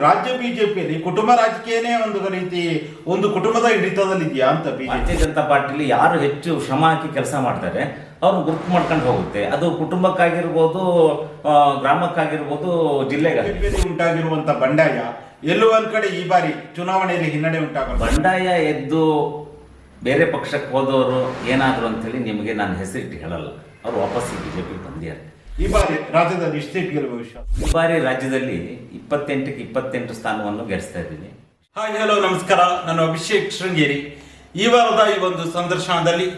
ರಾಜ್ಯ ಬಿಜೆಪಿಯಲ್ಲಿ ಕುಟುಂಬ ರಾಜಕೀಯನೇ ಒಂದು ರೀತಿ ಒಂದು ಕುಟುಂಬದ ಹಿಡಿತದಲ್ಲಿದೆಯಾ ಅಂತ ಭಾರತೀಯ ಜನತಾ ಪಾರ್ಟಿಲಿ ಯಾರು ಹೆಚ್ಚು ಶ್ರಮ ಹಾಕಿ ಕೆಲಸ ಮಾಡ್ತಾರೆ ಅವ್ರನ್ನ ಗುರುತು ಮಾಡ್ಕೊಂಡು ಹೋಗುತ್ತೆ. ಅದು ಕುಟುಂಬಕ್ಕಾಗಿರ್ಬೋದು ಗ್ರಾಮಕ್ಕಾಗಿರ್ಬೋದು ಜಿಲ್ಲೆಗೆ ಉಂಟಾಗಿರುವಂತ ಬಂಡಾಯ ಎಲ್ಲೋ ಒಂದ್ ಕಡೆ ಈ ಬಾರಿ ಚುನಾವಣೆಯಲ್ಲಿ ಹಿನ್ನಡೆ ಉಂಟಾಗ ಬಂಡಾಯ ಎದ್ದು ಬೇರೆ ಪಕ್ಷಕ್ಕೆ ಹೋದವರು ಏನಾದ್ರು ಅಂತೇಳಿ ನಿಮಗೆ ನಾನು ಹೆಸರಿಟ್ಟು ಹೇಳಲ್ಲ. ಅವರು ವಾಪಸ್ ಬಿಜೆಪಿಗೆ ಬಂದಿದ್ದಾರೆ ಈ ಬಾರಿ ರಾಜ್ಯದಲ್ಲಿ ಎಷ್ಟೇ ಭವಿಷ್ಯ ಈ ಬಾರಿ ರಾಜ್ಯದಲ್ಲಿ ಇಪ್ಪತ್ತೆಂಟಕ್ಕೆ ಇಪ್ಪತ್ತೆಂಟು ಸ್ಥಾನವನ್ನು ಗೆಲ್ಲಿಸ್ತಾ ಇದ್ದೀನಿ. ಹಾಯ್ ಹಲೋ ನಮಸ್ಕಾರ. ನಾನು ಅಭಿಷೇಕ್ ಶೃಂಗೇರಿ. ಈ ವಾರದ ಈ ಒಂದು ಸಂದರ್ಶನದಲ್ಲಿ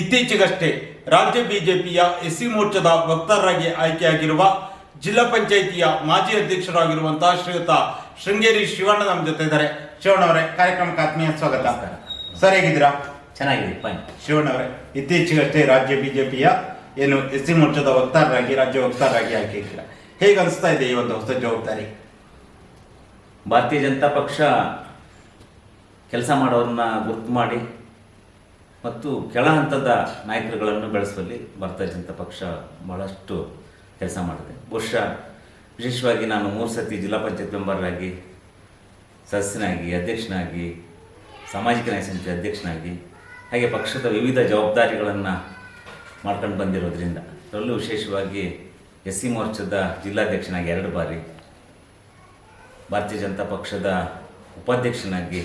ಇತ್ತೀಚೆಗಷ್ಟೇ ರಾಜ್ಯ ಬಿಜೆಪಿಯ ಎಸ್ಸಿ ಮೋರ್ಚಾದ ವಕ್ತಾರರಾಗಿ ಆಯ್ಕೆಯಾಗಿರುವ ಜಿಲ್ಲಾ ಪಂಚಾಯಿತಿಯ ಮಾಜಿ ಅಧ್ಯಕ್ಷರಾಗಿರುವಂತಹ ಶ್ರೀಯುತ ಶೃಂಗೇರಿ ಶಿವಣ್ಣ ನಮ್ಮ ಜೊತೆ ಇದ್ದಾರೆ. ಶಿವಣ್ಣ ಅವರೇ ಕಾರ್ಯಕ್ರಮಕ್ಕೆ ಆತ್ಮೀಯ ಸ್ವಾಗತ. ಸರ್ ಹೇಗಿದ್ದೀರಾ? ಚೆನ್ನಾಗಿದೆ ಫೈನ್ ಶಿವಣ್ಣ ಅವರೇ ಇತ್ತೀಚೆಗಷ್ಟೇ ರಾಜ್ಯ ಬಿಜೆಪಿಯ ಏನು ಎಸ್ಸಿ ಮೋರ್ಚಾದ ವಕ್ತಾರರಾಗಿ, ರಾಜ್ಯ ವಕ್ತಾರರಾಗಿ ಹಾಕಿದ್ದೀರಾ ಹೇಗೆ ಅನಿಸ್ತಾ ಇದೆ ಈ ಒಂದು ಹೊಸ ಜವಾಬ್ದಾರಿ? ಭಾರತೀಯ ಜನತಾ ಪಕ್ಷ ಕೆಲಸ ಮಾಡೋರನ್ನ ಗುರುತು ಮಾಡಿ ಮತ್ತು ಕೆಳ ಹಂತದ ನಾಯಕರುಗಳನ್ನು ಬೆಳೆಸುವಲ್ಲಿ ಭಾರತೀಯ ಜನತಾ ಪಕ್ಷ ಬಹಳಷ್ಟು ಕೆಲಸ ಮಾಡಿದೆ. ಬಹುಶಃ ವಿಶೇಷವಾಗಿ ನಾನು ಮೂರು ಸತಿ ಜಿಲ್ಲಾ ಪಂಚಾಯತ್ ಮೆಂಬರಾಗಿ, ಸದಸ್ಯನಾಗಿ, ಅಧ್ಯಕ್ಷನಾಗಿ, ಸಾಮಾಜಿಕ ನ್ಯಾಯ ಸಮಿತಿ ಅಧ್ಯಕ್ಷನಾಗಿ, ಹಾಗೆ ಪಕ್ಷದ ವಿವಿಧ ಜವಾಬ್ದಾರಿಗಳನ್ನು ಮಾಡ್ಕೊಂಡು ಬಂದಿರೋದ್ರಿಂದ. ಅದರಲ್ಲೂ ವಿಶೇಷವಾಗಿ ಎಸ್ ಸಿ ಮೋರ್ಚಾದ ಜಿಲ್ಲಾಧ್ಯಕ್ಷನಾಗಿ ಎರಡು ಬಾರಿ ಭಾರತೀಯ ಜನತಾ ಪಕ್ಷದ ಉಪಾಧ್ಯಕ್ಷನಾಗಿ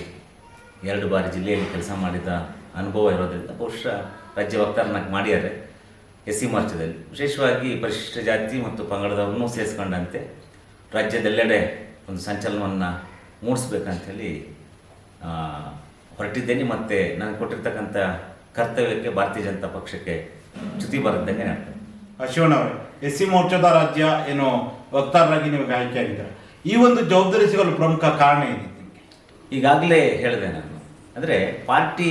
ಎರಡು ಬಾರಿ ಜಿಲ್ಲೆಯಲ್ಲಿ ಕೆಲಸ ಮಾಡಿದ ಅನುಭವ ಇರೋದ್ರಿಂದ ಬಹುಶಃ ರಾಜ್ಯ ವಕ್ತಾರನಾಗಿ ಮಾಡಿದ್ದಾರೆ ಎಸ್ ಸಿ ಮೋರ್ಚಾದಲ್ಲಿ. ವಿಶೇಷವಾಗಿ ಪರಿಶಿಷ್ಟ ಜಾತಿ ಮತ್ತು ಪಂಗಡದವರನ್ನು ಸೇರಿಸ್ಕೊಂಡಂತೆ ರಾಜ್ಯದೆಲ್ಲೆಡೆ ಒಂದು ಸಂಚಲನವನ್ನು ಮೂಡಿಸ್ಬೇಕಂತೇಳಿ ಆ, ಹೊರಟಿದ್ದೇನೆ. ಮತ್ತು ನಾನು ಕೊಟ್ಟಿರ್ತಕ್ಕಂಥ ಕರ್ತವ್ಯಕ್ಕೆ ಭಾರತೀಯ ಜನತಾ ಪಕ್ಷಕ್ಕೆ ಚ್ಯುತಿ ಬರುತ್ತೆ ನಡ್ತೇನೆ ಶಿವಣ್ಣ ಅವರೇ ಎಸ್ ಸಿ ಮೋರ್ಚಾದ ರಾಜ್ಯ ಏನು ವಕ್ತಾರರಾಗಿ ನೀವು ಆಯ್ಕೆಯಾಗಿದ್ದಾರೆ ಈ ಒಂದು ಜವಾಬ್ದಾರಿ ಸಿಗಲು ಪ್ರಮುಖ ಕಾರಣ ಏನಿದೆ ನಿಮಗೆ ಈಗಾಗಲೇ ಹೇಳಿದೆ ನಾನು. ಅಂದರೆ ಪಾರ್ಟಿ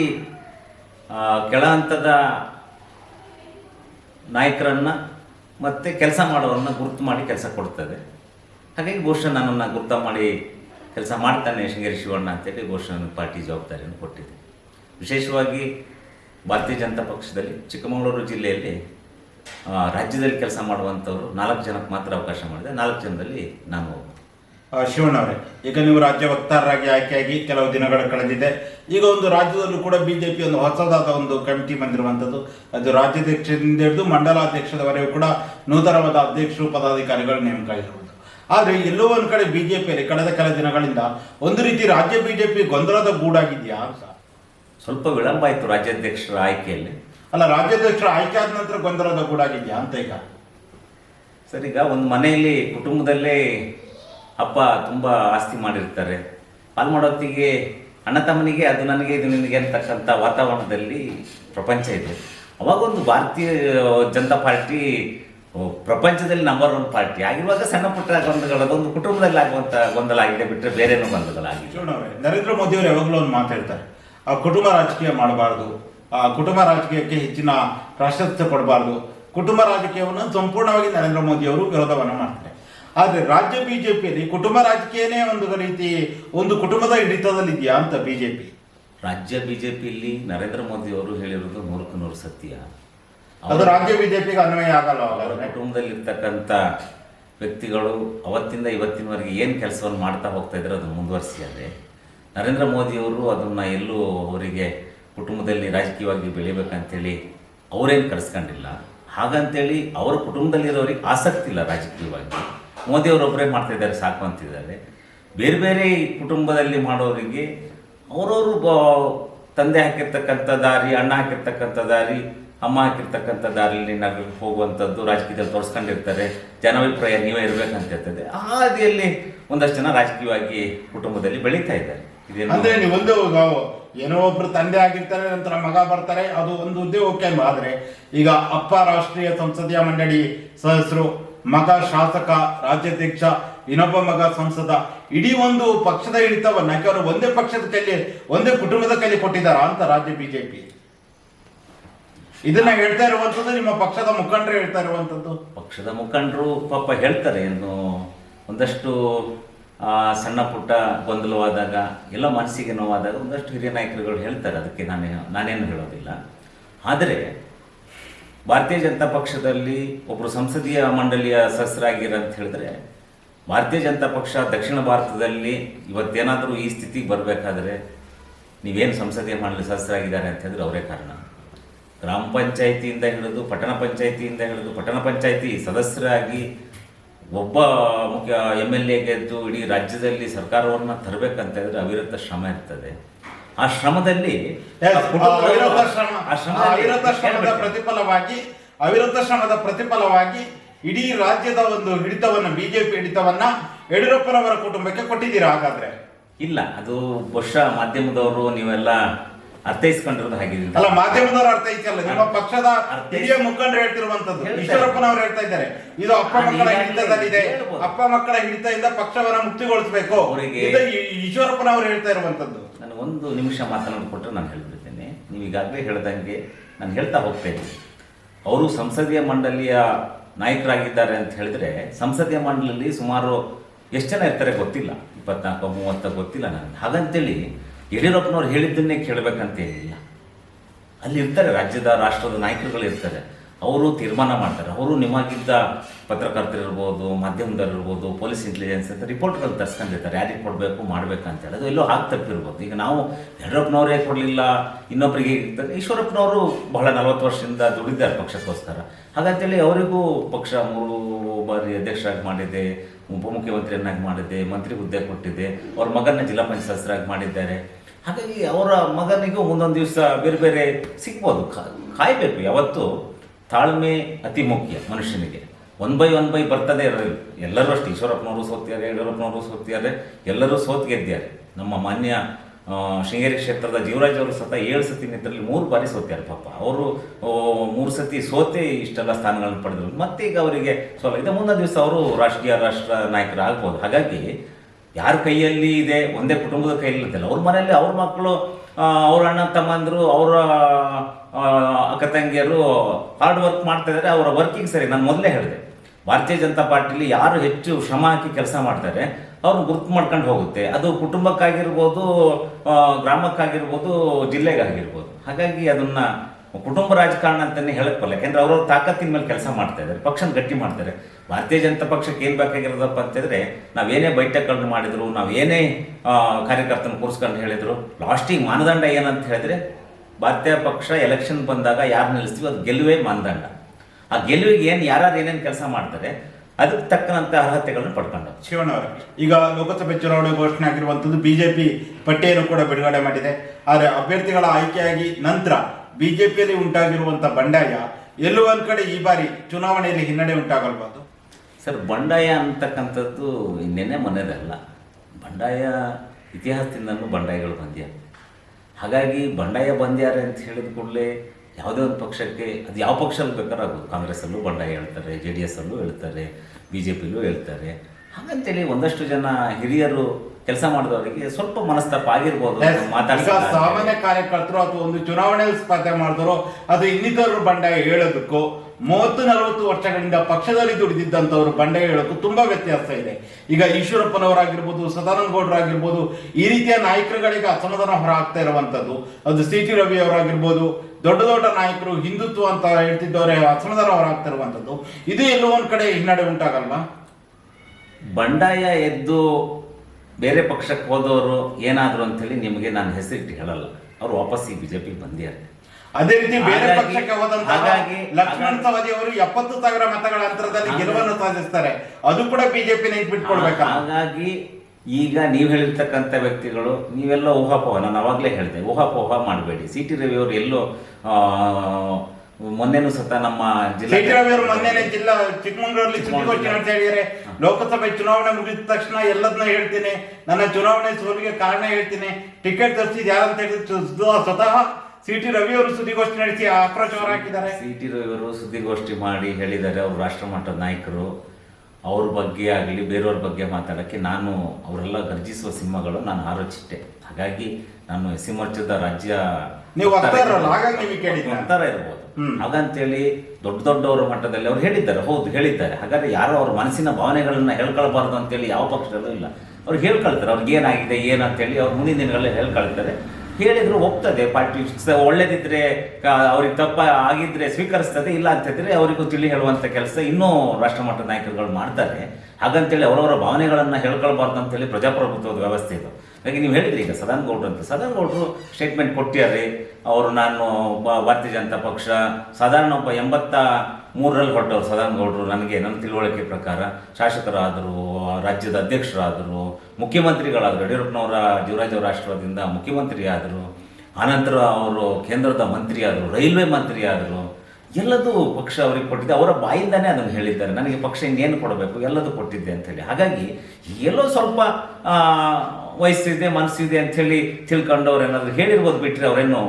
ಕೆಳ ಹಂತದ ನಾಯಕರನ್ನು ಮತ್ತು ಕೆಲಸ ಮಾಡೋರನ್ನ ಗುರುತು ಮಾಡಿ ಕೆಲಸ ಕೊಡ್ತದೆ. ಹಾಗಾಗಿ ಬಹುಶಃ ನನ್ನನ್ನು ಗುರುತ ಮಾಡಿ ಕೆಲಸ ಮಾಡ್ತಾನೆ ಶೃಂಗೇರಿ ಶಿವಣ್ಣ ಅಂತೇಳಿ ಬಹುಶಃ ನನಗೆ ಪಾರ್ಟಿ ಜವಾಬ್ದಾರಿಯನ್ನು ಕೊಟ್ಟಿದೆ ವಿಶೇಷವಾಗಿ ಭಾರತೀಯ ಜನತಾ ಪಕ್ಷದಲ್ಲಿ ಚಿಕ್ಕಮಗಳೂರು ಜಿಲ್ಲೆಯಲ್ಲಿ ರಾಜ್ಯದಲ್ಲಿ ಕೆಲಸ ಮಾಡುವಂಥವ್ರು ನಾಲ್ಕು ಜನಕ್ಕೆ ಮಾತ್ರ ಅವಕಾಶ ಮಾಡಿದೆ. ನಾಲ್ಕು ಜನದಲ್ಲಿ ನಾನು. ಶಿವಣ್ಣ ಅವರೇ, ಈಗ ನೀವು ರಾಜ್ಯ ವಕ್ತಾರರಾಗಿ ಆಯ್ಕೆಯಾಗಿ ಕೆಲವು ದಿನಗಳು ಕಳೆದಿದೆ. ಈಗ ಒಂದು ರಾಜ್ಯದಲ್ಲೂ ಕೂಡ ಬಿಜೆಪಿ ಒಂದು ಹೊಸದಾದ ಒಂದು ಕಮಿಟಿ ಬಂದಿರುವಂಥದ್ದು. ಅದು ರಾಜ್ಯಾಧ್ಯಕ್ಷರಿಂದ ಹಿಡಿದು ಮಂಡಲಾಧ್ಯಕ್ಷದವರೆಗೂ ಕೂಡ ನೂತನವಾದ ಅಧ್ಯಕ್ಷರು ಪದಾಧಿಕಾರಿಗಳು ನೇಮಕ ಇರುವುದು ಆದರೆ ಎಲ್ಲೋ ಒಂದು ಕಡೆ ಬಿಜೆಪಿಯಲ್ಲಿ ಕಳೆದ ಕೆಲ ದಿನಗಳಿಂದ ಒಂದು ರೀತಿ ರಾಜ್ಯ ಬಿಜೆಪಿ ಗೊಂದಲದ ಗೂಡಾಗಿದೆಯಾ ಅಂತ. ಸ್ವಲ್ಪ ವಿಳಂಬ ಆಯಿತು ರಾಜ್ಯಾಧ್ಯಕ್ಷರ ಆಯ್ಕೆಯಲ್ಲಿ. ಅಲ್ಲ ರಾಜ್ಯಾಧ್ಯಕ್ಷರ ಆಯ್ಕೆ ಆದ ನಂತರ ಗೊಂದಲದ ಗೂಡಾಗಿದೆಯಾ ಅಂತ ಈಗ ಸರ್ ಈಗ ಒಂದು ಮನೆಯಲ್ಲಿ ಕುಟುಂಬದಲ್ಲೇ ಅಪ್ಪ ತುಂಬ ಆಸ್ತಿ ಮಾಡಿರ್ತಾರೆ. ಪಾಲ್ ಮಾಡೋತ್ತಿಗೆ ಅಣ್ಣ ತಮ್ಮನಿಗೆ ಅದು ನನಗೆ ಇದು ನಿನಗೆ ಅಂತಕ್ಕಂಥ ವಾತಾವರಣದಲ್ಲಿ ಪ್ರಪಂಚ ಇದೆ. ಅವಾಗ ಒಂದು ಭಾರತೀಯ ಜನತಾ ಪಾರ್ಟಿ ಪ್ರಪಂಚದಲ್ಲಿ ನಂಬರ್ ಒನ್ ಪಾರ್ಟಿ. ಆಗಿರುವಾಗ ಸಣ್ಣ ಪುಟ್ಟ ಗೊಂದಲಗಳು ಅದೊಂದು ಕುಟುಂಬದಲ್ಲಿ ಆಗುವಂಥ ಗೊಂದಲ ಆಗಿದೆ ಬಿಟ್ಟರೆ ಬೇರೆನೂ ಗೊಂದಲಗಳಾಗಿದೆ ನರೇಂದ್ರ ಮೋದಿ ಅವರು ಯಾವಾಗಲೂ ಒಂದು ಮಾತಾಡ್ತಾರೆ ಕುಟುಂಬ ರಾಜಕೀಯ ಮಾಡಬಾರ್ದು ಆ ಕುಟುಂಬ ರಾಜಕೀಯಕ್ಕೆ ಹೆಚ್ಚಿನ ಪ್ರಾಶಸ್ತ್ಯ ಕೊಡಬಾರ್ದು. ಕುಟುಂಬ ರಾಜಕೀಯವನ್ನು ಸಂಪೂರ್ಣವಾಗಿ ನರೇಂದ್ರ ಮೋದಿ ಅವರು ವಿರೋಧವನ್ನು ಮಾಡ್ತಾರೆ. ಆದರೆ ರಾಜ್ಯ ಬಿಜೆಪಿಯಲ್ಲಿ ಕುಟುಂಬ ರಾಜಕೀಯನೇ ಒಂದು ರೀತಿ ಒಂದು ಕುಟುಂಬದ ಹಿಡಿತದಲ್ಲಿದೆಯಾ ಅಂತ ಬಿ ಅಂತ ಬಿಜೆಪಿ? ರಾಜ್ಯ ಬಿ ಜೆ ಪಿಯಲ್ಲಿ ನರೇಂದ್ರ ಮೋದಿ ಅವರು ಹೇಳಿರೋದು ನೂರಕ್ಕೆ ನೂರು ಸತ್ಯ. ಅದು ರಾಜ್ಯ ಬಿಜೆಪಿಗೆ ಅನ್ವಯ ಆಗಲ್ಲ ಅವರ ಅವಾಗ. ಕುಟುಂಬದಲ್ಲಿರ್ತಕ್ಕಂಥ ವ್ಯಕ್ತಿಗಳು ಅವತ್ತಿಂದ ಇವತ್ತಿನವರೆಗೆ ಏನು ಕೆಲಸವನ್ನು ಮಾಡ್ತಾ ಹೋಗ್ತಾ ಇದ್ದಾರೆ ಅದನ್ನು ಮುಂದುವರಿಸಿದ್ದಾರೆ ನರೇಂದ್ರ ಮೋದಿಯವರು ಅದನ್ನು ಎಲ್ಲೂ ಅವರಿಗೆ ಕುಟುಂಬದಲ್ಲಿ ರಾಜಕೀಯವಾಗಿ ಬೆಳಿಬೇಕಂತೇಳಿ ಅವರೇನು ಕರೆಸ್ಕೊಂಡಿಲ್ಲ. ಹಾಗಂತೇಳಿ ಅವರ ಕುಟುಂಬದಲ್ಲಿರೋರಿಗೆ ಆಸಕ್ತಿ ಇಲ್ಲ ರಾಜಕೀಯವಾಗಿ. ಮೋದಿಯವರೊಬ್ಬರೇ ಮಾಡ್ತಾ ಇದ್ದಾರೆ ಸಾಕು ಅಂತಿದ್ದಾರೆ. ಬೇರೆ ಬೇರೆ ಕುಟುಂಬದಲ್ಲಿ ಮಾಡೋರಿಗೆ ಅವರವರು ಬ, ತಂದೆ ಹಾಕಿರ್ತಕ್ಕಂಥ ದಾರಿ, ಅಣ್ಣ ಹಾಕಿರ್ತಕ್ಕಂಥ ದಾರಿ, ಅಮ್ಮ ಹಾಕಿರ್ತಕ್ಕಂಥ ದಾರಿಯಲ್ಲಿ ನಾವು ಹೋಗುವಂಥದ್ದು ರಾಜಕೀಯದಲ್ಲಿ ತೋರಿಸ್ಕೊಂಡಿರ್ತಾರೆ. ಜನಾಭಿಪ್ರಾಯ ನೀವೇ ಇರಬೇಕಂತ ಇರ್ತದೆ. ಆ ಹಾದಿಯಲ್ಲಿ ಒಂದಷ್ಟು ಜನ ರಾಜಕೀಯವಾಗಿ ಕುಟುಂಬದಲ್ಲಿ ಬೆಳೀತಾ ಇದ್ದಾರೆ. ಅಂದ್ರೆ ಒಂದೇ ನಾವು ಏನೋ ಒಬ್ರು ತಂದೆ ಆಗಿರ್ತಾರೆ ನಂತರ ಮಗ ಬರ್ತಾರೆ ಅದು ಒಂದು ಹುದ್ದೆ ಓಕೆ ಆದ್ರೆ ಈಗ ಅಪ್ಪ ರಾಷ್ಟ್ರೀಯ ಸಂಸದೀಯ ಮಂಡಳಿ ಸದಸ್ಯರು ಮಗ ಶಾಸಕ ರಾಜ್ಯಾಧ್ಯಕ್ಷ ಇನ್ನೊಬ್ಬ ಮಗ ಸಂಸದ ಇಡೀ ಒಂದು ಪಕ್ಷದ ಹಿಡಿತವನ್ನ ಕೇವಲ ಒಂದೇ ಪಕ್ಷದ ಕೈಲಿ ಒಂದೇ ಕುಟುಂಬದ ಕೈಲಿ ಕೊಟ್ಟಿದ್ದಾರಾ ಅಂತ ರಾಜ್ಯ ಬಿಜೆಪಿ ಇದನ್ನ ಹೇಳ್ತಾ ಇರುವಂತದ್ದು ನಿಮ್ಮ ಪಕ್ಷದ ಮುಖಂಡರು ಹೇಳ್ತಾ ಇರುವಂತದ್ದು. ಪಕ್ಷದ ಮುಖಂಡರು ಪಾಪ ಹೇಳ್ತಾರೆ ಏನು ಒಂದಷ್ಟು ಸಣ್ಣ ಪುಟ್ಟ ಗೊಂದಲವಾದಾಗ ಎಲ್ಲ ಮನಸ್ಸಿಗೆ ನೋವಾದಾಗ ಒಂದಷ್ಟು ಹಿರಿಯ ನಾಯಕರುಗಳು ಹೇಳ್ತಾರೆ, ಅದಕ್ಕೆ ನಾನೇ, ನಾನೇನು ಹೇಳೋದಿಲ್ಲ. ಆದರೆ, ಭಾರತೀಯ ಜನತಾ ಪಕ್ಷದಲ್ಲಿ ಒಬ್ಬರು ಸಂಸದೀಯ ಮಂಡಳಿಯ ಸದಸ್ಯರಾಗಿರ ಅಂತ ಹೇಳಿದ್ರೆ, ಭಾರತೀಯ ಜನತಾ ಪಕ್ಷ ದಕ್ಷಿಣ ಭಾರತದಲ್ಲಿ ಇವತ್ತೇನಾದರೂ ಈ ಸ್ಥಿತಿಗೆ ಬರಬೇಕಾದ್ರೆ ನೀವೇನು ಸಂಸದೀಯ ಮಂಡಳಿ ಸದಸ್ಯರಾಗಿದ್ದಾರೆ ಅಂತ ಹೇಳಿದ್ರೆ ಅವರೇ ಕಾರಣ. ಗ್ರಾಮ ಪಂಚಾಯಿತಿಯಿಂದ ಹಿಡಿದು, ಪಟ್ಟಣ ಪಂಚಾಯಿತಿಯಿಂದ ಹಿಡಿದು, ಪಟ್ಟಣ ಪಂಚಾಯಿತಿ ಸದಸ್ಯರಾಗಿ ಒಬ್ಬ ಮುಖ್ಯ ಎಂ ಎಲ್ ಎ ಗೆದ್ದು ಇಡೀ ರಾಜ್ಯದಲ್ಲಿ ಸರ್ಕಾರವನ್ನು ತರಬೇಕಂತ ಹೇಳಿದ್ರೆ ಅವಿರತ ಶ್ರಮ ಇರ್ತದೆ. ಆ ಶ್ರಮದಲ್ಲಿ ಅವಿರತ ಶ್ರಮದ ಪ್ರತಿಫಲವಾಗಿ ಅವಿರತ ಶ್ರಮದ ಪ್ರತಿಫಲವಾಗಿ ಇಡೀ ರಾಜ್ಯದ ಒಂದು ಹಿಡಿತವನ್ನು ಬಿಜೆಪಿ ಹಿಡಿತವನ್ನ ಯಡಿಯೂರಪ್ಪನವರ ಕುಟುಂಬಕ್ಕೆ ಕೊಟ್ಟಿದ್ದೀರಾ ಹಾಗಾದ್ರೆ? ಇಲ್ಲ ಅದು ಬಹುಶಃ ಮಾಧ್ಯಮದವರು ನೀವೆಲ್ಲ ಅರ್ಥೈಸ್ಕೊಂಡಿರೋದು ಹಾಗಿದೆ ಅಲ್ಲ ಮಾಧ್ಯಮದವರು ಅರ್ಥ ಐತಲ್ಲ? ನಿಮ್ಮ ಪಕ್ಷದ ಹಿರಿಯ ಮುಖಂಡರು ಹೇಳ್ತಿರುವಂತದ್ದು ಹೇಳ್ತಾರೆ. ಈಶ್ವರಪ್ಪನವರು ಹೇಳ್ತಾ ಇದ್ದಾರೆ. ಇದು ಅಪ್ಪ ಮಕ್ಕಳ ಹಿಡಿತದಲ್ಲಿದೆ. ಅಪ್ಪ ಮಕ್ಕಳ ಹಿಡಿತದಿಂದ ಪಕ್ಷವನ್ನ ಮುಕ್ತಿಗೊಳಿಸಬೇಕು. ಅವರಿಗೆ- ಈಶ್ವರಪ್ಪನವರು ಹೇಳ್ತಾ ಇರುವಂತದ್ದು ನಾನು ಒಂದು ನಿಮಿಷ ಮಾತನಾಡಿ ಕೊಟ್ಟರೆ ನಾನು ಹೇಳ್ಬಿಡ್ತೇನೆ. ನೀವು ಈಗಾಗಲೇ ಹೇಳ್ದಂಗೆ ನಾನು ಹೇಳ್ತಾ ಹೋಗ್ತಾ ಇದ್ದೀನಿ. ಅವರು ಸಂಸದೀಯ ಮಂಡಳಿಯ ನಾಯಕರಾಗಿದ್ದಾರೆ ಅಂತ ಹೇಳಿದ್ರೆ ಸಂಸದೀಯ ಮಂಡಳಿಯಲ್ಲಿ ಸುಮಾರು ಎಷ್ಟು ಜನ ಇರ್ತಾರೆ ಗೊತ್ತಿಲ್ಲ. ಇಪ್ಪತ್ನಾಲ್ಕು ಮೂವತ್ತ ಗೊತ್ತಿಲ್ಲ ನನಗೆ. ಹಾಗಂತೇಳಿ ಯಡಿಯೂರಪ್ಪನವ್ರು ಹೇಳಿದ್ದನ್ನೇ ಕೇಳಬೇಕಂತ. ಅಲ್ಲಿ ಇರ್ತಾರೆ ರಾಜ್ಯದ, ರಾಷ್ಟ್ರದ ನಾಯಕರುಗಳು ಇರ್ತಾರೆ. ಅವರು ತೀರ್ಮಾನ ಮಾಡ್ತಾರೆ. ಅವರು ನಿಮಗಿದ್ದ ಪತ್ರಕರ್ತರಿರ್ಬೋದು ಮಾಧ್ಯಮದಲ್ಲಿರ್ಬೋದು ಪೊಲೀಸ್ ಇಂಟೆಲಿಜೆನ್ಸ್ ಅಂತ ರಿಪೋರ್ಟ್ಗಳು ತರ್ಸ್ಕೊಂಡಿರ್ತಾರೆ. ಯಾರಿಗೆ ಕೊಡಬೇಕು, ಮಾಡಬೇಕು ಅಂತೇಳಿ ಅದು ಎಲ್ಲೋ ಹಾಕಿ ತಪ್ಪಿರ್ಬೋದು. ಈಗ ನಾವು ಯಡಿಯೂರಪ್ಪನವರೇ ಕೊಡಲಿಲ್ಲ ಇನ್ನೊಬ್ಬರಿಗೆ ಈಶ್ವರಪ್ಪನವರು ಬಹಳ ನಲವತ್ತು ವರ್ಷದಿಂದ ದುಡಿದ್ದಾರೆ ಪಕ್ಷಕ್ಕೋಸ್ಕರ. ಹಾಗಂತೇಳಿ ಅವರಿಗೂ ಪಕ್ಷ ಮೂರು ಬಾರಿ ಅಧ್ಯಕ್ಷರಾಗಿ ಮಾಡಿದೆ. ಉಪಮುಖ್ಯಮಂತ್ರಿಯನ್ನಾಗಿ ಮಾಡಿದ್ದೆ, ಮಂತ್ರಿ ಹುದ್ದೆ ಕೊಟ್ಟಿದ್ದೆ, ಅವ್ರ ಮಗನ ಜಿಲ್ಲಾ ಪಂಚಾಯತ್ ಸದಸ್ಯರಾಗಿ ಮಾಡಿದ್ದಾರೆ. ಹಾಗಾಗಿ ಅವರ ಮಗನಿಗೂ ಒಂದೊಂದು ದಿವಸ ಬೇರೆ ಬೇರೆ ಸಿಗ್ಬೋದು ಕಾಯಬೇಕು. ಯಾವತ್ತು ತಾಳ್ಮೆ ಅತಿ ಮುಖ್ಯ ಮನುಷ್ಯನಿಗೆ. ಒನ್ ಬೈ ಒನ್ ಬೈ ಬರ್ತದೆ ಇರಲಿ ಎಲ್ಲರೂ ಅಷ್ಟೇ. ಈಶ್ವರಪ್ಪನವರು ಸೋತಿದ್ದಾರೆ, ಯಡಿಯೂರಪ್ಪನವರು ಸೋತಿದ್ದಾರೆ, ಎಲ್ಲರೂ ಸೋತ್ ಗೆದ್ದಿದ್ದಾರೆ ನಮ್ಮ ಮಾನ್ಯ ಶೃಂಗೇರಿ ಕ್ಷೇತ್ರದ ಜೀವರಾಜ್ ಅವರು ಸತ ಏಳು ಸತಿ ನಿಂತರಲ್ಲಿ ಮೂರು ಬಾರಿ ಸೋತ್ಯಾರ ಪಾಪ. ಅವರು ಮೂರು ಸತಿ ಸೋತೆ ಇಷ್ಟೆಲ್ಲ ಸ್ಥಾನಗಳನ್ನು ಪಡೆದರು. ಮತ್ತೆ ಈಗ ಅವರಿಗೆ ಸೋಲ ಇದೆ ಮುಂದಿನ ದಿವಸ ಅವರು ರಾಷ್ಟ್ರೀಯ ರಾಷ್ಟ್ರ ನಾಯಕರಾಗ್ಬೋದು ಹಾಗಾಗಿ ಯಾರ ಕೈಯಲ್ಲಿ ಇದೆ, ಒಂದೇ ಕುಟುಂಬದ ಕೈಯಲ್ಲಿ ಇರ್ತಲ್ಲ ಅವ್ರ ಮನೆಯಲ್ಲಿ ಅವ್ರ ಮಕ್ಕಳು ಅವ್ರ ಅಣ್ಣ, ತಮ್ಮಂದರು, ಅವರ ಅಕ್ಕ ತಂಗಿಯರು ಹಾರ್ಡ್ ವರ್ಕ್ ಮಾಡ್ತಾ ಇದ್ದಾರೆ. ಅವರ ವರ್ಕಿಂಗ್ ಸರಿ. ನಾನು ಮೊದಲೇ ಹೇಳಿದೆ. ಭಾರತೀಯ ಜನತಾ ಪಾರ್ಟಿಲಿ ಯಾರು ಹೆಚ್ಚು ಶ್ರಮ ಹಾಕಿ ಕೆಲಸ ಮಾಡ್ತಾರೆ ಅವ್ರನ್ನ ಗುರುತು ಮಾಡ್ಕೊಂಡು ಹೋಗುತ್ತೆ. ಅದು ಕುಟುಂಬಕ್ಕಾಗಿರ್ಬೋದು ಗ್ರಾಮಕ್ಕಾಗಿರ್ಬೋದು, ಜಿಲ್ಲೆಗಾಗಿರ್ಬೋದು. ಹಾಗಾಗಿ ಅದನ್ನು ಕುಟುಂಬ ರಾಜಕಾರಣ ಅಂತಲೇ ಹೇಳಕ್ ಬರಲ್ಲ ಯಾಕಂದ್ರೆ ಅವ್ರವ್ರ ತಾಕತ್ತಿನ ಮೇಲೆ ಕೆಲಸ ಮಾಡ್ತಾ ಇದ್ದಾರೆ. ಪಕ್ಷನ ಗಟ್ಟಿ ಮಾಡ್ತಾರೆ ಭಾರತೀಯ ಜನತಾ ಪಕ್ಷಕ್ಕೆ ಏನು ಬೇಕಾಗಿರೋದಪ್ಪ ಅಂತಂದ್ರೆ ನಾವೇನೇ ಬೈಠಕ್ಗಳನ್ನ ಮಾಡಿದ್ರು ನಾವೇನೇ ಕಾರ್ಯಕರ್ತನ ಕೂರಿಸ್ಕೊಂಡು ಹೇಳಿದ್ರು, ಲಾಸ್ಟಿಗೆ ಮಾನದಂಡ ಏನಂತ ಹೇಳಿದ್ರೆ, ಭಾರತೀಯ ಪಕ್ಷ ಎಲೆಕ್ಷನ್ ಬಂದಾಗ ಯಾರು ನಿಲ್ಲಿಸ್ತೀವಿ ಅದು ಗೆಲುವೇ ಮಾನದಂಡ. ಆ ಗೆಲುವಿಗೆ ಏನು ಯಾರು ಏನೇನು ಕೆಲಸ ಮಾಡ್ತಾರೆ ಅದಕ್ಕೆ ತಕ್ಕಂತ ಅರ್ಹತೆಗಳನ್ನ ಪಡ್ಕೊಂಡು ಶಿವಣ್ಣ ಅವರೇ ಈಗ ಲೋಕಸಭೆ ಚುನಾವಣೆ ಘೋಷಣೆ ಆಗಿರುವಂತದ್ದು ಬಿಜೆಪಿ ಪಟ್ಟಿಯನ್ನು ಕೂಡ ಬಿಡುಗಡೆ ಮಾಡಿದೆ. ಆದರೆ ಅಭ್ಯರ್ಥಿಗಳ ಆಯ್ಕೆಯಾಗಿ ನಂತರ ಬಿಜೆಪಿಯಲ್ಲಿ ಉಂಟಾಗಿರುವಂತ ಬಂಡಾಯ ಎಲ್ಲೋ ಒಂದು ಕಡೆ ಈ ಬಾರಿ ಚುನಾವಣೆಯಲ್ಲಿ ಹಿನ್ನಡೆ ಉಂಟಾಗಲ್ಬಾರ್ದು? ಸರ್ ಬಂಡಾಯ ಅಂತಕ್ಕಂಥದ್ದು ಇನ್ನೇನೆ ಮನೆಯದಲ್ಲ ಬಂಡಾಯ ಇತಿಹಾಸದಿಂದನೂ ಬಂಡಾಯಗಳು ಬಂದ್ಯಾರ ಹಾಗಾಗಿ ಬಂಡಾಯ ಬಂದ್ಯಾರೆ ಅಂತ ಹೇಳಿದ ಕೂಡಲೇ ಯಾವುದೇ ಒಂದು ಪಕ್ಷಕ್ಕೆ ಅದು ಯಾವ ಪಕ್ಷ ಬೇಕಾದ್ರೆ ಆಗ್ಬೋದು. ಕಾಂಗ್ರೆಸ್ಸಲ್ಲೂ ಬಂಡಾಯ ಹೇಳ್ತಾರೆ ಜೆ ಡಿ ಎಸ್ ಅಲ್ಲೂ ಹೇಳ್ತಾರೆ ಬಿ ಜೆ ಪಿಲೂ ಹೇಳ್ತಾರೆ. ಹಾಗಂತೇಳಿ ಒಂದಷ್ಟು ಜನ ಹಿರಿಯರು ಕೆಲಸ ಮಾಡಿದವರಿಗೆ ಸ್ವಲ್ಪ ಮನಸ್ತಾಪ ಆಗಿರ್ಬೋದು ಸಾಮಾನ್ಯ ಕಾರ್ಯಕರ್ತರು ಅಥವಾ ಒಂದು ಚುನಾವಣೆ ಸ್ಪರ್ಧೆ ಮಾಡಿದ್ರು ಅದು ಇನ್ನಿತರರು ಬಂಡಾಯ ಹೇಳೋದಕ್ಕೂ ಮೂವತ್ತು ನಲವತ್ತು ವರ್ಷಗಳಿಂದ ಪಕ್ಷದಲ್ಲಿ ದುಡಿದಿದ್ದಂಥವ್ರು ಬಂಡೆ ಹೇಳೋಕ್ಕೂ ತುಂಬಾ ವ್ಯತ್ಯಾಸ ಇದೆ. ಈಗ ಈಶ್ವರಪ್ಪನವರಾಗಿರ್ಬೋದು ಸದಾನಂದ ಗೌಡರಾಗಿರ್ಬೋದು ಈ ರೀತಿಯ ನಾಯಕರುಗಳಿಗೆ ಅಸಮಾಧಾನ ಹೊರ ಆಗ್ತಾ ಇರುವಂಥದ್ದು. ಅದು ಸಿ ಟಿ ರವಿ ಅವರಾಗಿರ್ಬೋದು ದೊಡ್ಡ ದೊಡ್ಡ ನಾಯಕರು ಹಿಂದುತ್ವ ಅಂತ ಹೇಳ್ತಿದ್ದವರೇ ಅಸಮಾಧಾನ ಅವರಾಗ್ತಿರುವಂಥದ್ದು. ಆಗ್ತಾ ಇರುವಂತದ್ದು ಇದು ಎಲ್ಲೋ ಒಂದು ಕಡೆ ಹಿನ್ನಡೆ ಉಂಟಾಗಲ್ಲ ಬಂಡಾಯ ಎದ್ದು ಬೇರೆ ಪಕ್ಷಕ್ಕೆ ಹೋದವರು ಏನಾದ್ರು ಅಂತೇಳಿ ನಿಮಗೆ ನಾನು ಹೆಸರಿಟ್ಟು ಹೇಳಲ್ಲ. ಅವ್ರು ವಾಪಸ್ ಈ ಬಿಜೆಪಿಗೆ ಬಂದಿದ್ದಾರೆ. ಅದೇ ರೀತಿ ಬೇರೆ ಪಕ್ಷಕ್ಕೆ ಹೋದಂತ ಹಾಗಾಗಿ- ಲಕ್ಷ್ಮಣ ಸವದಿ ಅವರು ಎಪ್ಪತ್ತು ಸಾವಿರ ಮತಗಳ ಅಂತರದಲ್ಲಿ ಗೆಲುವನ್ನು ಸಾಧಿಸ್ತಾರೆ. ಅದು ಕೂಡ ಬಿಜೆಪಿ ನೆನ್ಪಿಟ್ಕೊಳ್ಬೇಕು ಹಾಗಾಗಿ ಈಗ ನೀವು ಹೇಳಿರ್ತಕ್ಕಂಥ ವ್ಯಕ್ತಿಗಳು ನೀವೆಲ್ಲ ಊಹಾಪೋಹ ನಾನು ಅವಾಗಲೇ ಹೇಳಿದೆ ಊಹಾಪೋಹ ಮಾಡಬೇಡಿ. ಸಿ ಟಿ ರವಿ ಅವರು ಎಲ್ಲೋ ಮೊನ್ನೆನೂ ಸತ ನಮ್ಮ ಜಿಲ್ಲಾ ಮೊನ್ನೆ ಜಿಲ್ಲಾ ಚಿಕ್ಕಮಗಳೂರಲ್ಲಿ ಸುದ್ದಿಗೋಷ್ಠಿ ಅಂತ ಲೋಕಸಭೆ ಚುನಾವಣೆ ಮುಗಿದ ತಕ್ಷಣ ಎಲ್ಲದನ್ನ ಹೇಳ್ತೀನಿ. ನನ್ನ ಚುನಾವಣೆ ಸೋಲಿಗೆ ಕಾರಣ ಹೇಳ್ತೀನಿ. ಟಿಕೆಟ್ ತರಿಸಿದ್ ಯಾರಂತ ಹೇಳಿದ್ರು ಸು- ಸ್ವತಃ ಸಿಟಿ ರವಿ ಅವರು ಸುದ್ದಿಗೋಷ್ಠಿ ನಡೆಸಿ ಆಕ್ರೋಶ ಹೊರಹಾಕಿದ್ದಾರೆ ಸಿ ಟಿ ರವಿಯವರು ಸುದ್ದಿಗೋಷ್ಠಿ ಮಾಡಿ ಹೇಳಿದ್ದಾರೆ. ಅವರು ರಾಷ್ಟ್ರಮಟ್ಟದ ನಾಯಕರು. ಅವ್ರ ಬಗ್ಗೆ ಆಗಲಿ ಬೇರೆಯವ್ರ ಬಗ್ಗೆ ಮಾತಾಡೋಕ್ಕೆ ನಾನು ಅವರೆಲ್ಲ ಗರ್ಜಿಸುವ ಸಿನಿಮಾಗಳು ನಾನು ಆರೋಚಿಟ್ಟೆ. ಹಾಗಾಗಿ ನಾನು ಎಸ್ ಮೋರ್ಚಾದ ರಾಜ್ಯ ನೀವು ಇರ್ಬೋದು. ಹಾಗಂತೇಳಿ ದೊಡ್ಡ ದೊಡ್ಡವರ ಮಟ್ಟದಲ್ಲಿ ಅವ್ರು ಹೇಳಿದ್ದಾರೆ ಹೌದು ಹೇಳಿದ್ದಾರೆ. ಹಾಗಾದ್ರೆ ಯಾರೋ ಅವ್ರ ಮನಸ್ಸಿನ ಭಾವನೆಗಳನ್ನ ಹೇಳ್ಕೊಳ್ಬಾರ್ದು ಅಂತೇಳಿ ಯಾವ ಪಕ್ಷದಲ್ಲೂ ಇಲ್ಲ. ಅವ್ರು ಹೇಳ್ಕೊಳ್ತಾರೆ ಅವ್ರಿಗೆ ಏನಾಗಿದೆ ಏನಂತೇಳಿ ಅವ್ರು ಮುಂದಿನ ದಿನಗಳಲ್ಲಿ ಹೇಳ್ಕೊಳ್ತಾರೆ. ಹೇಳಿದ್ರು ಒಪ್ತದೆ ಪಾರ್ಟಿ ಒಳ್ಳೇದಿದ್ರೆ ಅವ್ರಿಗೆ ತಪ್ಪ ಆಗಿದ್ರೆ ಸ್ವೀಕರಿಸ್ತದೆ, ಇಲ್ಲ ಅಂತಿದ್ರೆ ಅವರಿಗೂ ತಿಳಿ ಹೇಳುವಂಥ ಕೆಲಸ ಇನ್ನೂ ರಾಷ್ಟ್ರಮಟ್ಟದ ನಾಯಕರುಗಳು ಮಾಡ್ತಾರೆ. ಹಾಗಂತೇಳಿ ಅವರವರ ಭಾವನೆಗಳನ್ನು ಹೇಳ್ಕೊಳ್ಬಾರ್ದು ಅಂತೇಳಿ ಪ್ರಜಾಪ್ರಭುತ್ವದ ವ್ಯವಸ್ಥೆ ಇದು. ಹಾಗೆ ನೀವು ಹೇಳಿದ್ರಿ ಈಗ ಸದಾನ್ ಗೌಡ್ರು ಅಂತ. ಸದಾನ್ ಗೌಡ್ರು ಸ್ಟೇಟ್ಮೆಂಟ್ ಕೊಟ್ಟಿದ್ದಾರೆ. ಅವರು ನಾನು ಭಾರತೀಯ ಜನತಾ ಪಕ್ಷ, ಸಾಧಾರಣ ಒಬ್ಬ ಎಂಬತ್ತ ಮೂರರಲ್ಲಿ ಹೊರಟವರು ಸದಾನಗೌಡರು ನನಗೆ ನನ್ನ ತಿಳುವಳಿಕೆ ಪ್ರಕಾರ ಶಾಸಕರಾದರು, ರಾಜ್ಯದ ಅಧ್ಯಕ್ಷರಾದರು, ಮುಖ್ಯಮಂತ್ರಿಗಳಾದರು, ಯಡಿಯೂರಪ್ಪನವರ, ಜೀವರಾಜ್ ಅವರ ಆಶೀರ್ವಾದದಿಂದ ಮುಖ್ಯಮಂತ್ರಿ ಆದರು ಆನಂತರ ಅವರು ಕೇಂದ್ರದ ಮಂತ್ರಿ ಆದರು ರೈಲ್ವೆ ಮಂತ್ರಿ ಆದರು ಎಲ್ಲದೂ ಪಕ್ಷ ಅವರಿಗೆ ಕೊಟ್ಟಿದ್ದೆ ಅವರ ಬಾಯಿಂದಾನೇ ಅದನ್ನು ಹೇಳಿದ್ದಾರೆ. ನನಗೆ ಪಕ್ಷ ಇನ್ನೇನು ಕೊಡಬೇಕು? ಎಲ್ಲದೂ ಕೊಟ್ಟಿದ್ದೆ ಅಂಥೇಳಿ. ಹಾಗಾಗಿ ಎಲ್ಲೋ ಸ್ವಲ್ಪ ವಯಸ್ಸಿದೆ, ಮನಸ್ಸಿದೆ ಅಂಥೇಳಿ ತಿಳ್ಕೊಂಡವ್ರು ಏನಾದರೂ ಹೇಳಿರ್ಬೋದು ಬಿಟ್ಟರೆ ಅವರೇನು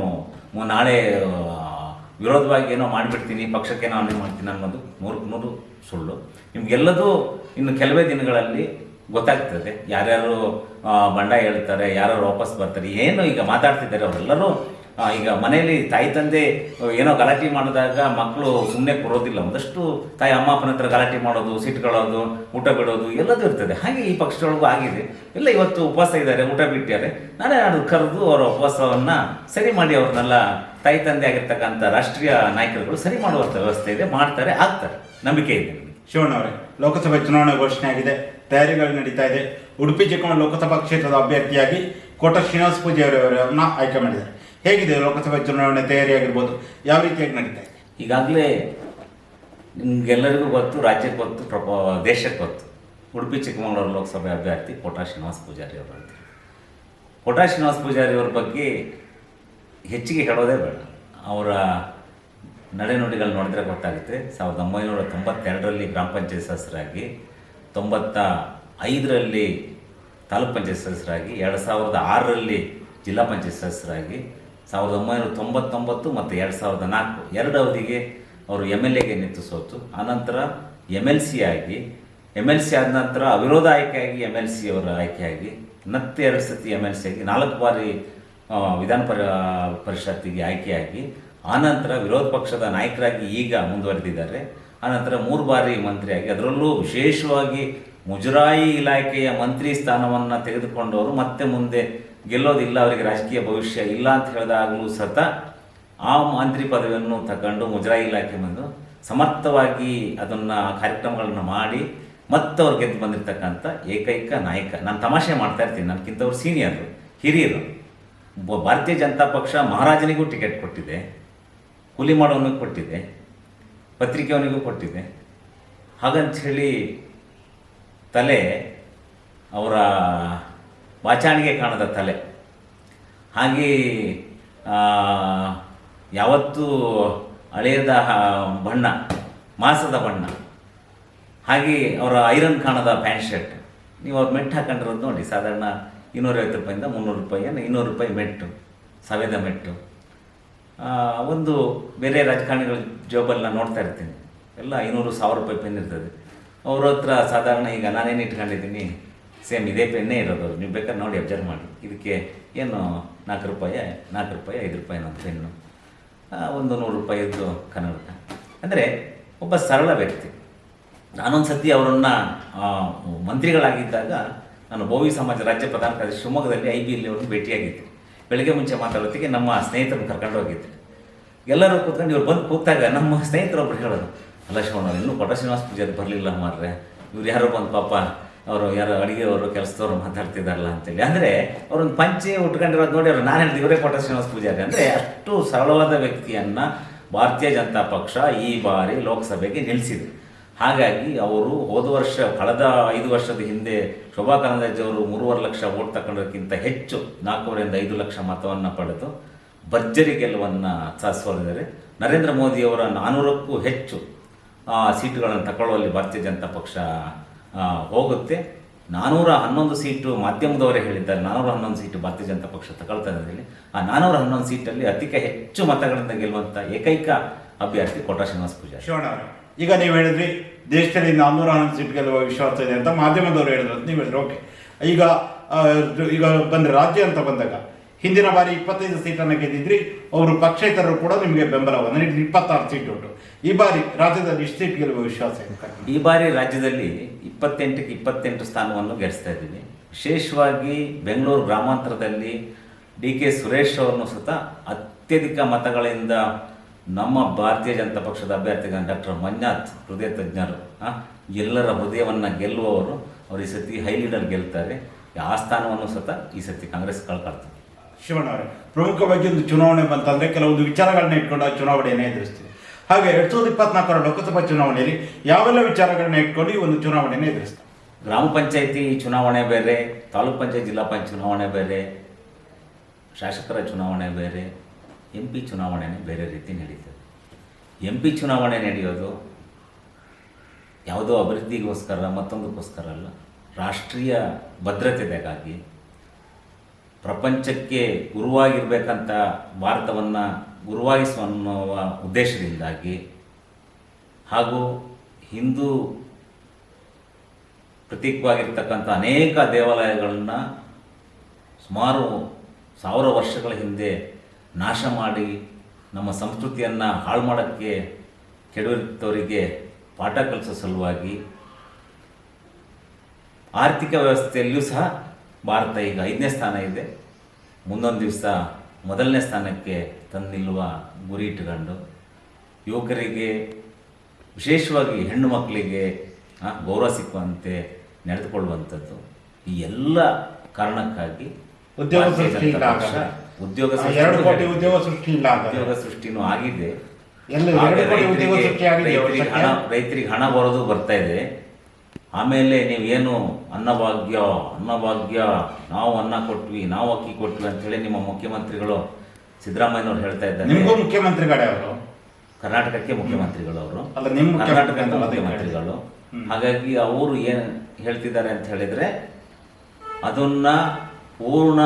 ನಾಳೆ ವಿರೋಧವಾಗಿ ಏನೋ ಮಾಡಿಬಿಡ್ತೀನಿ, ಪಕ್ಷಕ್ಕೆ ನಾನು ಮಾಡ್ತೀನಿ ಅನ್ನೋದು ನೂರಕ್ಕೆ ನೂರು ಸುಳ್ಳು. ನಿಮಗೆಲ್ಲದೂ ಇನ್ನು ಕೆಲವೇ ದಿನಗಳಲ್ಲಿ ಗೊತ್ತಾಗ್ತದೆ. ಯಾರ್ಯಾರು ಬಂಡ ಹೇಳ್ತಾರೆ ಯಾರ್ಯಾರು ವಾಪಸ್ ಬರ್ತಾರೆ, ಏನು ಈಗ ಮಾತಾಡ್ತಿದ್ದಾರೆ ಅವರೆಲ್ಲರೂ ಈಗ ಮನೆಯಲ್ಲಿ ತಾಯಿ ತಂದೆ ಏನೋ ಗಲಾಟೆ ಮಾಡಿದಾಗ ಮಕ್ಕಳು ಸುಮ್ಮನೆ ಕೊಡೋದಿಲ್ಲ. ಒಂದಷ್ಟು ತಾಯಿ ಅಮ್ಮ, ಅಪ್ಪನ ಹತ್ರ ಗಲಾಟೆ ಮಾಡೋದು ಸಿಟ್ಕೊಳ್ಳೋದು ಊಟ ಬಿಡೋದು ಎಲ್ಲದೂ ಇರ್ತದೆ. ಹಾಗೆ ಈ ಪಕ್ಷದೊಳಗೂ ಆಗಿದೆ. ಎಲ್ಲ ಇವತ್ತು ಉಪವಾಸ ಇದ್ದಾರೆ, ಊಟ ಬಿಟ್ಟಿದ್ದಾರೆ. ನಾನೇ ಅದು ಕರೆದು ಅವರ ಉಪವಾಸವನ್ನು ಸರಿ ಮಾಡಿ ಅವ್ರನ್ನೆಲ್ಲ ತಾಯಿ ತಂದೆ ಆಗಿರ್ತಕ್ಕಂಥ ರಾಷ್ಟ್ರೀಯ ನಾಯಕರುಗಳು ಸರಿ ಮಾಡುವಂಥ ವ್ಯವಸ್ಥೆ ಇದೆ, ಮಾಡ್ತಾರೆ, ಆಗ್ತಾರೆ. ನಂಬಿಕೆ ಇದೆ ಶಿವಣ್ಣವರೇ ಲೋಕಸಭೆ ಚುನಾವಣೆ ಘೋಷಣೆ ಆಗಿದೆ. ತಯಾರಿಗಳು ನಡೀತಾ ಇದೆ. ಉಡುಪಿ ಚಿಕ್ಕಮಗಳೂರು ಲೋಕಸಭಾ ಕ್ಷೇತ್ರದ ಅಭ್ಯರ್ಥಿಯಾಗಿ ಕೋಟ ಶ್ರೀನಿವಾಸ ಪೂಜಾರಿ ಆಯ್ಕೆ ಮಾಡಿದ್ದಾರೆ. ಹೇಗಿದೆ ಲೋಕಸಭೆ ಚುನಾವಣೆ ತಯಾರಿ ಆಗಿರ್ಬೋದು ಯಾವ ರೀತಿಯಾಗಿ ನಡೀತಾ ಇದೆ? ಈಗಾಗಲೇ ನಿಮಗೆಲ್ಲರಿಗೂ ಗೊತ್ತು, ರಾಜ್ಯಕ್ಕೆ ಗೊತ್ತು ಪ್ರಪ ದೇಶಕ್ಕೆ ಗೊತ್ತು. ಉಡುಪಿ, ಚಿಕ್ಕಮಗಳೂರು ಲೋಕಸಭೆ ಅಭ್ಯರ್ಥಿ ಕೋಟಾ ಶ್ರೀನಿವಾಸ ಪೂಜಾರಿ ಅವರು ಅಂತ ಕೋಟಾ ಶ್ರೀನಿವಾಸ ಪೂಜಾರಿ ಅವ್ರ ಬಗ್ಗೆ ಹೆಚ್ಚಿಗೆ ಹೇಳೋದೇ ಬೇಡ. ಅವರ ನಡೆನುಡಿಗಳು ನೋಡಿದ್ರೆ ಗೊತ್ತಾಗುತ್ತೆ. ಸಾವಿರದ ಒಂಬೈನೂರ ತೊಂಬತ್ತೆರಡರಲ್ಲಿ ಗ್ರಾಮ ಪಂಚಾಯತ್ ಸದಸ್ಯರಾಗಿ ತೊಂಬತ್ತ ಐದರಲ್ಲಿ ತಾಲೂಕ್ ಪಂಚಾಯತ್ ಸದಸ್ಯರಾಗಿ, ಎರಡು ಸಾವಿರದ ಆರರಲ್ಲಿ ಜಿಲ್ಲಾ ಪಂಚಾಯತ್ ಸದಸ್ಯರಾಗಿ ಸಾವಿರದ ಒಂಬೈನೂರ ತೊಂಬತ್ತೊಂಬತ್ತು ಮತ್ತು ಎರಡು ಸಾವಿರದ ನಾಲ್ಕು. ಎರಡು ಅವಧಿಗೆ ಅವರು ಎಂ ಎಲ್ ಎಗೆ ನಿಂತು ಸೋತು. ಆನಂತರ ಎಂ ಎಲ್ ಸಿ ಆಗಿ ಎಂ ಎಲ್ ಸಿ ಆದ ನಂತರ ಅವಿರೋಧ ಆಯ್ಕೆಯಾಗಿ ಎಂ ಎಲ್ ಸಿ ಅವರ ಆಯ್ಕೆಯಾಗಿ, ಮತ್ತೆ ಎರಡು ಸತಿ ಎಂ ಎಲ್ ಸಿ ಆಗಿ, ನಾಲ್ಕು ಬಾರಿ ವಿಧಾನ ಪರಿ, ಪರಿಷತ್ತಿಗೆ ಆಯ್ಕೆಯಾಗಿ, ಆನಂತರ ವಿರೋಧ ಪಕ್ಷದ ನಾಯಕರಾಗಿ ಈಗ ಮುಂದುವರೆದಿದ್ದಾರೆ. ಆನಂತರ ಮೂರು ಬಾರಿ ಮಂತ್ರಿಯಾಗಿ, ಅದರಲ್ಲೂ ವಿಶೇಷವಾಗಿ ಮುಜರಾಯಿ ಇಲಾಖೆಯ ಮಂತ್ರಿ ಸ್ಥಾನವನ್ನು ತೆಗೆದುಕೊಂಡವರು ಮತ್ತೆ ಮುಂದೆ ಗೆಲ್ಲೋದಿಲ್ಲ, ಅವರಿಗೆ ರಾಜಕೀಯ ಭವಿಷ್ಯ ಇಲ್ಲ ಅಂತ ಹೇಳಿದಾಗಲೂ ಸತ ಆ ಮಂತ್ರಿ ಪದವಿಯನ್ನು ತಗೊಂಡು ಮುಜರಾಯಿ ಇಲಾಖೆ ಬಂದು ಸಮರ್ಥವಾಗಿ ಅದನ್ನು ಕಾರ್ಯಕ್ರಮಗಳನ್ನು ಮಾಡಿ ಮತ್ತೆ ಅವ್ರು ಗೆದ್ದು ಬಂದಿರತಕ್ಕಂಥ ಏಕೈಕ ನಾಯಕ. ನಾನು ತಮಾಷೆ ಮಾಡ್ತಾ ಇರ್ತೀನಿ. ನನಗಿಂತವ್ರು ಸೀನಿಯರು ಹಿರಿಯರು. ಭಾರತೀಯ ಜನತಾ ಪಕ್ಷ ಮಹಾರಾಜನಿಗೂ ಟಿಕೆಟ್ ಕೊಟ್ಟಿದೆ, ಕೂಲಿ ಮಾಡೋನಿಗೂ ಕೊಟ್ಟಿದೆ, ಪತ್ರಿಕೆಯವನಿಗೂ ಕೊಟ್ಟಿದೆ. ಹಾಗಂತ ಹೇಳಿ ತಲೆ ಅವರ ವಾಚಾಣಿಗೆ ಕಾಣದ ತಲೆ. ಹಾಗೆ ಯಾವತ್ತೂ ಹಳೆಯದ ಬಣ್ಣ, ಮಾಸದ ಬಣ್ಣ. ಹಾಗೆ ಅವರ ಐರನ್ ಕಾಣದ ಪ್ಯಾಂಟ್ ಶರ್ಟ್. ನೀವು ಅವ್ರು ಮೆಟ್ಟು ಹಾಕೊಂಡಿರೋದು ನೋಡಿ, ಸಾಧಾರಣ ಇನ್ನೂರೈವತ್ತು ರೂಪಾಯಿಂದ ಮುನ್ನೂರು ರೂಪಾಯಿ ಏನು ಇನ್ನೂರು ರೂಪಾಯಿ ಮೆಟ್ಟು, ಸವೆದ ಮೆಟ್ಟು. ಒಂದು ಬೇರೆ ರಾಜಕಾರಣಿಗಳ ಜೋಬಲ್ಲಿ ನಾನು ನೋಡ್ತಾ ಇರ್ತೀನಿ. ಎಲ್ಲ ಐನೂರು ಸಾವಿರ ರೂಪಾಯಿ ಪೆನ್ ಇರ್ತದೆ. ಅವ್ರ ಹತ್ರ ಸಾಧಾರಣ ಈಗ ನಾನೇನು ಇಟ್ಕೊಂಡಿದ್ದೀನಿ ಸೇಮ್ ಇದೇ ಪೆನ್ನೇ ಇರೋದು. ನೀವು ಬೇಕಾದ್ರೆ ನೋಡಿ ಅಬ್ಸರ್ವ್ ಮಾಡಿ. ಇದಕ್ಕೆ ಏನು ನಾಲ್ಕು ರೂಪಾಯಿ ನಾಲ್ಕು ರೂಪಾಯಿ, ಐದು ರೂಪಾಯಿ ನನ್ನ ಪೆನ್ನು ಒಂದು ನೂರು ರೂಪಾಯಿದ್ದು ಕನ್ನಡಕ. ಅಂದರೆ ಒಬ್ಬ ಸರಳ ವ್ಯಕ್ತಿ. ನಾನೊಂದು ಸತಿ ಅವರನ್ನು ಮಂತ್ರಿಗಳಾಗಿದ್ದಾಗ ನಾನು ಬೋವಿ ಸಮಾಜ ರಾಜ್ಯ ಪ್ರಧಾನ ಕಾರ್ಯದರ್ಶಿ ಶಿವಮೊಗ್ಗದಲ್ಲಿ ಐ ಬಿ ಇಲ್ಲಿ ಅವ್ರನ್ನ ಭೇಟಿಯಾಗಿದ್ದೆ. ಬೆಳಗ್ಗೆ ಮುಂಚೆ ಮಾತಾಡೋದಕ್ಕೆ ನಮ್ಮ ಸ್ನೇಹಿತರನ್ನು ಕರ್ಕೊಂಡು ಹೋಗಿದ್ದೆ. ಎಲ್ಲರೂ ಕೂತ್ಕೊಂಡು ಇವ್ರು ಬಂದು ಕೂತಾಗ ನಮ್ಮ ಸ್ನೇಹಿತರೊಬ್ಬರು ಹೇಳೋದು ಅಲ್ಲ ಶಿವಣ್ಣ ಇನ್ನೂ ಕೊಟ್ಟ ಶ್ರೀನಿವಾಸ ಪೂಜಾರಿ ಬರಲಿಲ್ಲ ಮಾರ್ರೆ. ಇವ್ರು ಯಾರೋ ಬಂದು ಪಾಪ ಅವರು ಯಾರೋ ಅಡುಗೆಯವರು ಕೆಲಸದವ್ರು ಮಾತಾಡ್ತಿದ್ದಾರಲ್ಲ ಅಂತೇಳಿ. ಅಂದರೆ ಅವ್ರೊಂದು ಪಂಚೆ ಉಟ್ಕೊಂಡಿರೋದು ನೋಡಿ ಅವರು, ನಾನು ಹೇಳಿದೆ ಇವರೇ ಕೊಟ್ಟ ಶ್ರೀನಿವಾಸ ಪೂಜಾರಿ. ಅಂದರೆ ಅಷ್ಟು ಸರಳವಾದ ವ್ಯಕ್ತಿಯನ್ನು ಭಾರತೀಯ ಜನತಾ ಪಕ್ಷ ಈ ಬಾರಿ ಲೋಕಸಭೆಗೆ ನಿಲ್ಲಿಸಿದೆ ಹಾಗಾಗಿ ಅವರು ಹೋದ ವರ್ಷ, ಕಳೆದ ಐದು ವರ್ಷದ ಹಿಂದೆ ಶೋಭಾ ಕರಂದ್ಲಾಜೆ ಅವರು ಮೂರುವರೆ ಲಕ್ಷ ಓಟ್ ತಗೊಂಡೋದಕ್ಕಿಂತ ಹೆಚ್ಚು, ನಾಲ್ಕೂವರೆಯಿಂದ ಐದು ಲಕ್ಷ ಮತವನ್ನು ಪಡೆದು ಭರ್ಜರಿ ಗೆಲುವನ್ನು ಸಾಧಿಸಿದ್ದಾರೆ ನರೇಂದ್ರ ಮೋದಿಯವರ ನಾನ್ನೂರಕ್ಕೂ ಹೆಚ್ಚು ಸೀಟುಗಳನ್ನು ತಗೊಳ್ಳುವಲ್ಲಿ ಭಾರತೀಯ ಜನತಾ ಪಕ್ಷ ಹೋಗುತ್ತೆ. ನಾನೂರ ಹನ್ನೊಂದು ಸೀಟು ಮಾಧ್ಯಮದವರೇ ಹೇಳಿದ್ದಾರೆ. ನಾನೂರ ಹನ್ನೊಂದು ಸೀಟು ಭಾರತೀಯ ಜನತಾ ಪಕ್ಷ ತಗೊಳ್ತಾ ಇದೆ ಹೇಳಿ ಆ ನಾನೂರ ಹನ್ನೊಂದು ಸೀಟಲ್ಲಿ ಅತಿ ಹೆಚ್ಚು ಮತಗಳಿಂದ ಗೆಲ್ಲುವಂಥ ಏಕೈಕ ಅಭ್ಯರ್ಥಿ ಕೋಟಾ ಶ್ರೀನಿವಾಸ ಪೂಜಾರಿ. ಶಿವಣ್ಣ ಈಗ ನೀವು ಹೇಳಿದ್ರಿ ದೇಶದಲ್ಲಿ ನಾನ್ನೂರ ಹನ್ನೊಂದು ಸೀಟ್ ಗೆಲ್ಲುವ ವಿಶ್ವಾಸ ಇದೆ ಅಂತ ಮಾಧ್ಯಮದವರು ಹೇಳಿದ್ರು ನೀವು ಹೇಳಿದ್ರು. ಓಕೆ ಈಗ ಈಗ ಬಂದರೆ ರಾಜ್ಯ ಅಂತ ಬಂದಾಗ ಹಿಂದಿನ ಬಾರಿ ಇಪ್ಪತ್ತೈದು ಸೀಟನ್ನು ಗೆದ್ದಿದ್ರಿ, ಅವರು ಪಕ್ಷೇತರರು ಕೂಡ ನಿಮಗೆ ಬೆಂಬಲವನ್ನು ನೀಡಿ ಇಪ್ಪತ್ತಾರು ಸೀಟ್ ಉಂಟು. ಈ ಬಾರಿ ರಾಜ್ಯದಲ್ಲಿ ಇಷ್ಟು ಸೀಟ್ ಗೆಲ್ಲುವ ವಿಶ್ವಾಸ ಈ ಬಾರಿ ರಾಜ್ಯದಲ್ಲಿ ಇಪ್ಪತ್ತೆಂಟಕ್ಕೆ ಇಪ್ಪತ್ತೆಂಟು ಸ್ಥಾನವನ್ನು ಗೆಲ್ಲಿಸ್ತಾ ಇದ್ದೀವಿ. ವಿಶೇಷವಾಗಿ ಬೆಂಗಳೂರು ಗ್ರಾಮಾಂತರದಲ್ಲಿ ಡಿ ಕೆ ಸುರೇಶ್ ಅವರನ್ನು ಸತ ಅತ್ಯಧಿಕ ಮತಗಳಿಂದ ನಮ್ಮ ಭಾರತೀಯ ಜನತಾ ಪಕ್ಷದ ಅಭ್ಯರ್ಥಿಗಳ ಡಾಕ್ಟರ್ ಮಂಜುನಾಥ್ ಹೃದಯ ತಜ್ಞರು ಎಲ್ಲರ ಹೃದಯವನ್ನು ಗೆಲ್ಲುವವರು ಅವರು ಈ ಸತಿ ಹೈ ಲೀಡರ್ ಗೆಲ್ತಾರೆ. ಆ ಸ್ಥಾನವನ್ನು ಸತ ಈ ಸತಿ ಕಾಂಗ್ರೆಸ್ ಕಳ್ಕೊಳ್ತಾರೆ ಶಿವಣ್ಣ ಅವರೇ ಪ್ರಮುಖವಾಗಿ ಒಂದು ಚುನಾವಣೆ ಬಂತಂದರೆ ಕೆಲವೊಂದು ವಿಚಾರಗಳನ್ನ ಇಟ್ಕೊಂಡು ಆ ಚುನಾವಣೆಯನ್ನು ಎದುರಿಸ್ತೀವಿ. ಹಾಗೆ ಎರಡು ಸಾವಿರದ ಇಪ್ಪತ್ನಾಲ್ಕರ ಲೋಕಸಭಾ ಚುನಾವಣೆಯಲ್ಲಿ ಯಾವೆಲ್ಲ ವಿಚಾರಗಳನ್ನ ಇಟ್ಕೊಂಡು ಈ ಒಂದು ಚುನಾವಣೆಯನ್ನು ಎದುರಿಸ್ತಾರೆ ಗ್ರಾಮ ಪಂಚಾಯತಿ ಚುನಾವಣೆ ಬೇರೆ, ತಾಲೂಕ್ ಪಂಚಾಯತ್, ಜಿಲ್ಲಾ ಪಂಚಾಯತ್ ಚುನಾವಣೆ ಬೇರೆ, ಶಾಸಕರ ಚುನಾವಣೆ ಬೇರೆ, ಎಂ ಪಿ ಚುನಾವಣೆನೇ ಬೇರೆ ರೀತಿ ನಡೀತದೆ. ಎಂ ಪಿ ಚುನಾವಣೆ ನಡೆಯೋದು ಯಾವುದೋ ಅಭಿವೃದ್ಧಿಗೋಸ್ಕರ ಮತ್ತೊಂದಕ್ಕೋಸ್ಕರ ಅಲ್ಲ, ರಾಷ್ಟ್ರೀಯ ಭದ್ರತೆಗಾಗಿ ಪ್ರಪಂಚಕ್ಕೆ ಗುರುವಾಗಿರ್ಬೇಕಂತ ಭಾರತವನ್ನು ಗುರುವಾಗಿಸುವ ಅನ್ನುವ ಉದ್ದೇಶದಿಂದಾಗಿ ಹಾಗೂ ಹಿಂದೂ ಪ್ರತೀಕವಾಗಿರ್ತಕ್ಕಂಥ ಅನೇಕ ದೇವಾಲಯಗಳನ್ನು ಸುಮಾರು ಸಾವಿರ ವರ್ಷಗಳ ಹಿಂದೆ ನಾಶ ಮಾಡಿ ನಮ್ಮ ಸಂಸ್ಕೃತಿಯನ್ನು ಹಾಳು ಮಾಡೋಕ್ಕೆ ಕೆಡವಿದ್ದವರಿಗೆ ಪಾಠ ಕಲಿಸೋ ಸಲುವಾಗಿ ಆರ್ಥಿಕ ವ್ಯವಸ್ಥೆಯಲ್ಲಿಯೂ ಸಹ ಭಾರತ ಈಗ ಐದನೇ ಸ್ಥಾನ ಇದೆ. ಮುಂದೊಂದು ದಿವಸ ಮೊದಲನೇ ಸ್ಥಾನಕ್ಕೆ ತಂದು ನಿಲ್ಲುವ ಗುರಿ ಇಟ್ಟುಕೊಂಡು ಯುವಕರಿಗೆ ವಿಶೇಷವಾಗಿ ಹೆಣ್ಣು ಮಕ್ಕಳಿಗೆ ಗೌರವ ಸಿಕ್ಕುವಂತೆ ನಡೆದುಕೊಳ್ಳುವಂಥದ್ದು ಈ ಎಲ್ಲ ಕಾರಣಕ್ಕಾಗಿ ಉದ್ಯೋಗ ಸೃಷ್ಟಿ. ಉದ್ಯೋಗ ಉದ್ಯೋಗ ಸೃಷ್ಟಿ ಇಲ್ಲ ಉದ್ಯೋಗ ಸೃಷ್ಟಿನೂ ಆಗಿದೆ? ಹಣ ರೈತರಿಗೆ ಹಣ ಬರೋದು ಬರ್ತಾ ಇದೆ. ಆಮೇಲೆ ನೀವೇನು ಅನ್ನಭಾಗ್ಯ ಅನ್ನಭಾಗ್ಯ ನಾವು ಅನ್ನ ಕೊಟ್ವಿ ನಾವು ಅಕ್ಕಿ ಕೊಟ್ವಿ ಅಂತೇಳಿ ನಿಮ್ಮ ಮುಖ್ಯಮಂತ್ರಿಗಳು ಸಿದ್ದರಾಮಯ್ಯನವ್ರು ಹೇಳ್ತಾ ಇದ್ದಾರೆ. ನಿಮಗೂ ಮುಖ್ಯಮಂತ್ರಿಗಳೇ ಅವರು? ಕರ್ನಾಟಕಕ್ಕೆ ಮುಖ್ಯಮಂತ್ರಿಗಳು ಅವರು. ನಿಮ್ಮ ಮುಖ್ಯಮಂತ್ರಿ ಕರ್ನಾಟಕದ ಮುಖ್ಯಮಂತ್ರಿಗಳು. ಹಾಗಾಗಿ ಅವರು ಏನು ಹೇಳ್ತಿದ್ದಾರೆ ಅಂತ ಹೇಳಿದ್ರೆ ಅದನ್ನ ಪೂರ್ಣ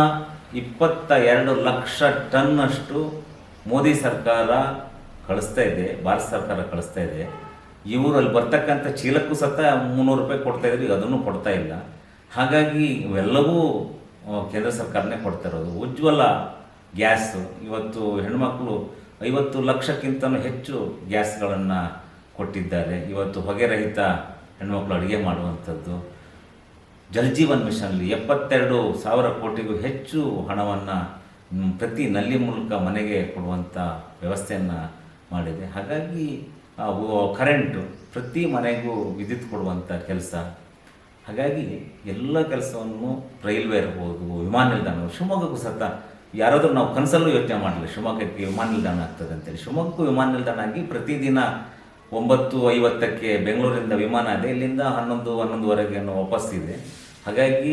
ಇಪ್ಪತ್ತ ಎರಡು ಲಕ್ಷ ಟನ್ನಷ್ಟು ಮೋದಿ ಸರ್ಕಾರ ಕಳಿಸ್ತಾ ಇದೆ ಭಾರತ ಸರ್ಕಾರ ಕಳಿಸ್ತಾ ಇದೆ. ಇವರು ಅಲ್ಲಿ ಬರ್ತಕ್ಕಂಥ ಚೀಲಕ್ಕೂ ಸತ ಮುನ್ನೂರು ರೂಪಾಯಿ ಕೊಡ್ತಾ ಇದ್ರು, ಈಗ ಅದನ್ನು ಕೊಡ್ತಾ ಇಲ್ಲ. ಹಾಗಾಗಿ ಇವೆಲ್ಲವೂ ಕೇಂದ್ರ ಸರ್ಕಾರನೇ ಕೊಡ್ತಾ ಇರೋದು. ಉಜ್ವಲ ಗ್ಯಾಸ್, ಇವತ್ತು ಹೆಣ್ಮಕ್ಳು ಐವತ್ತು ಲಕ್ಷಕ್ಕಿಂತಲೂ ಹೆಚ್ಚು ಗ್ಯಾಸ್ಗಳನ್ನು ಕೊಟ್ಟಿದ್ದಾರೆ. ಇವತ್ತು ಹೊಗೆರಹಿತ ಹೆಣ್ಮಕ್ಳು ಅಡುಗೆ ಮಾಡುವಂಥದ್ದು. ಜಲಜೀವನ್ ಮಿಷನ್ಲಿ ಎಪ್ಪತ್ತೆರಡು ಸಾವಿರ ಕೋಟಿಗೂ ಹೆಚ್ಚು ಹಣವನ್ನು ಪ್ರತಿ ನಲ್ಲಿ ಮೂಲಕ ಮನೆಗೆ ಕೊಡುವಂಥ ವ್ಯವಸ್ಥೆಯನ್ನು ಮಾಡಿದೆ. ಹಾಗಾಗಿ ಕರೆಂಟು ಪ್ರತಿ ಮನೆಗೂ ವಿದ್ಯುತ್ ಕೊಡುವಂಥ ಕೆಲಸ. ಹಾಗಾಗಿ ಎಲ್ಲ ಕೆಲಸವನ್ನು ರೈಲ್ವೆ ಇರ್ಬೋದು, ವಿಮಾನ ನಿಲ್ದಾಣ, ಶಿವಮೊಗ್ಗಕ್ಕೂ ಸತ ಯಾರಾದರೂ ನಾವು ಕನಸಲ್ಲೂ ಯೋಚನೆ ಮಾಡಲಿ ಶಿವಮೊಗ್ಗಕ್ಕೆ ವಿಮಾನ ನಿಲ್ದಾಣ ಆಗ್ತದೆ ಅಂತೇಳಿ. ಶಿವಮೊಗ್ಗಕ್ಕೂ ವಿಮಾನ ನಿಲ್ದಾಣ ಆಗಿ ಪ್ರತಿದಿನ ಒಂಬತ್ತು ಐವತ್ತಕ್ಕೆ ಬೆಂಗಳೂರಿಂದ ವಿಮಾನ ಇದೆ ಇಲ್ಲಿಂದ ಹನ್ನೊಂದು, ಹನ್ನೊಂದುವರೆಗೆ ಇದೆ. ಹಾಗಾಗಿ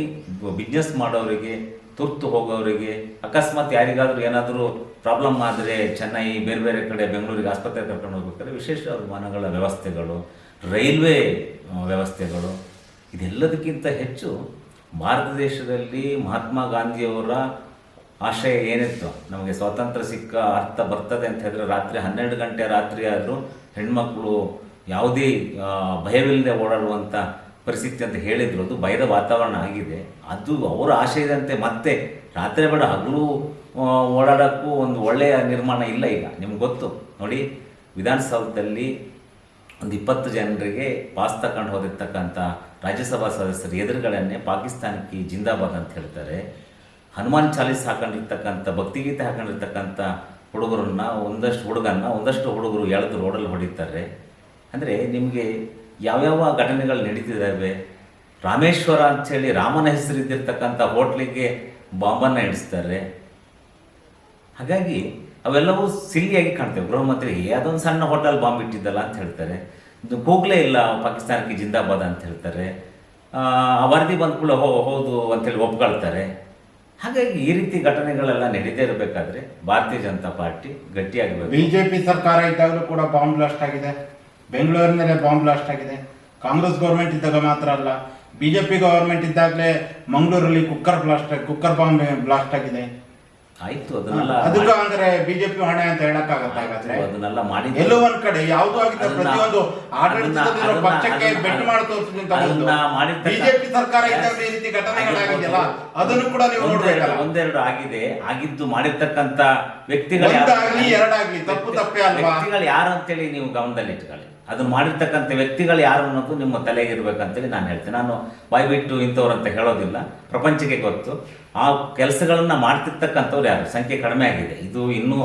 ಬಿಸ್ನೆಸ್ ಮಾಡೋರಿಗೆ, ತುರ್ತು ಹೋಗೋರಿಗೆ, ಅಕಸ್ಮಾತ್ ಯಾರಿಗಾದರೂ ಏನಾದರೂ ಪ್ರಾಬ್ಲಮ್ ಆದರೆ ಚೆನ್ನೈ ಬೇರೆ ಬೇರೆ ಕಡೆ ಬೆಂಗಳೂರಿಗೆ ಆಸ್ಪತ್ರೆ ಕರ್ಕೊಂಡು ಹೋಗ್ಬೇಕಾದ್ರೆ ವಿಶೇಷ ವಿಮಾನಗಳ ವ್ಯವಸ್ಥೆಗಳು, ರೈಲ್ವೆ ವ್ಯವಸ್ಥೆಗಳು, ಇದೆಲ್ಲದಕ್ಕಿಂತ ಹೆಚ್ಚು ಭಾರತ ದೇಶದಲ್ಲಿ ಮಹಾತ್ಮ ಗಾಂಧಿಯವರ ಆಶಯ ಏನಿತ್ತು? ನಮಗೆ ಸ್ವಾತಂತ್ರ್ಯ ಸಿಕ್ಕ ಅರ್ಥ ಬರ್ತದೆ ಅಂತ ಹೇಳಿದ್ರೆ ರಾತ್ರಿ ಹನ್ನೆರಡು ಗಂಟೆ ರಾತ್ರಿ ಆದರೂ ಹೆಣ್ಮಕ್ಳು ಯಾವುದೇ ಭಯವಿಲ್ಲದೆ ಓಡಾಡುವಂಥ ಪರಿಸ್ಥಿತಿ ಅಂತ ಹೇಳಿದ್ರು. ಅದು ಭಯದ ವಾತಾವರಣ ಆಗಿದೆ. ಅದು ಅವರ ಆಶಯದಂತೆ ಮತ್ತೆ. ರಾತ್ರಿ ಬೇಡ ಹಗಲು ಓಡಾಡೋಕ್ಕೂ ಒಂದು ಒಳ್ಳೆಯ ನಿರ್ಮಾಣ ಇಲ್ಲ ಈಗ, ನಿಮ್ಗೆ ಗೊತ್ತು. ನೋಡಿ, ವಿಧಾನಸೌಧದಲ್ಲಿ ಒಂದು ಇಪ್ಪತ್ತು ಜನರಿಗೆ ಪಾಸ್ ತಗೊಂಡು ಹೋದಿರ್ತಕ್ಕಂಥ ರಾಜ್ಯಸಭಾ ಸದಸ್ಯರು ಎದುರುಗಳನ್ನೇ ಪಾಕಿಸ್ತಾನಕ್ಕೆ ಜಿಂದಾಬಾದ್ ಅಂತ ಹೇಳ್ತಾರೆ. ಹನುಮಾನ್ ಚಾಲೀಸ್ ಹಾಕೊಂಡಿರ್ತಕ್ಕಂಥ, ಭಕ್ತಿಗೀತೆ ಹಾಕೊಂಡಿರ್ತಕ್ಕಂಥ ಹುಡುಗರನ್ನ, ಒಂದಷ್ಟು ಹುಡುಗನ್ನ, ಒಂದಷ್ಟು ಹುಡುಗರು ಎಳೆದು ರೋಡಲ್ಲಿ ಹೊಡಿತಾರೆ. ಅಂದರೆ ನಿಮಗೆ ಯಾವ್ಯಾವ ಘಟನೆಗಳು ನಡೀತಿದ್ದಾವೆ? ರಾಮೇಶ್ವರ ಅಂಥೇಳಿ ರಾಮನ ಹೆಸರಿದ್ದಿರ್ತಕ್ಕಂಥ ಹೋಟ್ಲಿಗೆ ಬಾಂಬನ್ನು ಇಡಿಸ್ತಾರೆ ಹಾಗಾಗಿ ಅವೆಲ್ಲವೂ ಸಿಲ್ಲಿಯಾಗಿ ಕಾಣ್ತೇವೆ. ಗೃಹ ಮಂತ್ರಿ, ಅದೊಂದು ಸಣ್ಣ ಹೋಟೆಲ್ ಬಾಂಬ್ ಇಟ್ಟಿದ್ದಲ್ಲ ಅಂತ ಹೇಳ್ತಾರೆ. ಕೂಗ್ಲೇ ಇಲ್ಲ, ಪಾಕಿಸ್ತಾನಕ್ಕೆ ಜಿಂದಾಬಾದ್ ಅಂತ ಹೇಳ್ತಾರೆ. ಆ ವರದಿ ಬಂದ ಕೂಡ ಹೋ, ಹೌದು ಅಂತೇಳಿ ಒಪ್ಕೊಳ್ತಾರೆ. ಹಾಗಾಗಿ ಈ ರೀತಿ ಘಟನೆಗಳೆಲ್ಲ ನಡೀದೇ ಇರಬೇಕಾದ್ರೆ ಭಾರತೀಯ ಜನತಾ ಪಾರ್ಟಿ ಗಟ್ಟಿಯಾಗಬೇಕು ಬಿಜೆಪಿ ಸರ್ಕಾರ ಇದ್ದಾಗಲೂ ಕೂಡ ಬಾಂಬ್ ಬ್ಲಾಸ್ಟ್ ಆಗಿದೆ. ಬೆಂಗಳೂರಿನಲ್ಲೇ ಬಾಂಬ್ ಬ್ಲಾಸ್ಟ್ ಆಗಿದೆ. ಕಾಂಗ್ರೆಸ್ ಗೌರ್ಮೆಂಟ್ ಇದ್ದಾಗ ಮಾತ್ರ ಅಲ್ಲ, ಬಿಜೆಪಿ ಗೌರ್ಮೆಂಟ್ ಇದ್ದಾಗಲೇ ಮಂಗಳೂರಲ್ಲಿ cooker blast, cooker bomb blast ಆಗಿದೆ. ಆಯ್ತು ಅದನ್ನೆಲ್ಲ ಅದಕ್ಕೆ ಅಂದ್ರೆ ಬಿಜೆಪಿ ಹೊಣೆ ಅಂತ ಹೇಳಕ್ಕಾಗತ್ತೆ ಹಾಗಾದ್ರೆ? ಅದನ್ನೆಲ್ಲ ಮಾಡಿ ಎಲ್ಲೋ ಒಂದ್ ಕಡೆ ಯಾವ್ದು ಆಗಿದ್ದ ಪ್ರತಿಯೊಂದು ಆಡಳಿತದಲ್ಲಿರೋ ಪಕ್ಷಕ್ಕೆ ಬೆಟ್ ಬೆಟ್ಟು ಮಾಡಿ ತೋರಿಸಿದಂತ ಬಿಜೆಪಿ ಸರ್ಕಾರ ಇದ್ದಾಗ ಈ ರೀತಿ ಘಟನೆಗಳಾಗಿದೆಯಲ್ಲ? ಅದನ್ನು ಕೂಡ ನೀವು ನೋಡ್ಬೇಕಲ್ಲ. ಒಂದೆರಡು ಆಗಿದೆ. ಆಗಿದ್ದು ಮಾಡಿರ್ತಕ್ಕಂಥ ವ್ಯಕ್ತಿಗಳು ಎರಡಾಗ್ಲಿ, ತಪ್ಪು ತಪ್ಪೇ ಅಲ್ವಾ? ವ್ಯಕ್ತಿಗಳು ಯಾರು ಅಂತೇಳಿ ನೀವು ಗಮನದಲ್ಲಿ ಇಟ್ಕೊಳ್ಳಿ ಅದನ್ನ ಮಾಡಿರ್ತಕ್ಕಂಥ ವ್ಯಕ್ತಿಗಳು ಯಾರು ಅನ್ನೋದು ನಿಮ್ಮ ತಲೆಗೆ ಇರಬೇಕಂತೇಳಿ ನಾನು ಹೇಳ್ತೀನಿ. ನಾನು ಬಾಯ್ಬಿಟ್ಟು ಇಂಥವ್ರು ಅಂತ ಹೇಳೋದಿಲ್ಲ. ಪ್ರಪಂಚಕ್ಕೆ ಗೊತ್ತು. ಆ ಕೆಲಸಗಳನ್ನ ಮಾಡ್ತಿರ್ತಕ್ಕಂಥವ್ರು ಯಾರು? ಸಂಖ್ಯೆ ಕಡಿಮೆ ಆಗಿದೆ. ಇದು ಇನ್ನೂ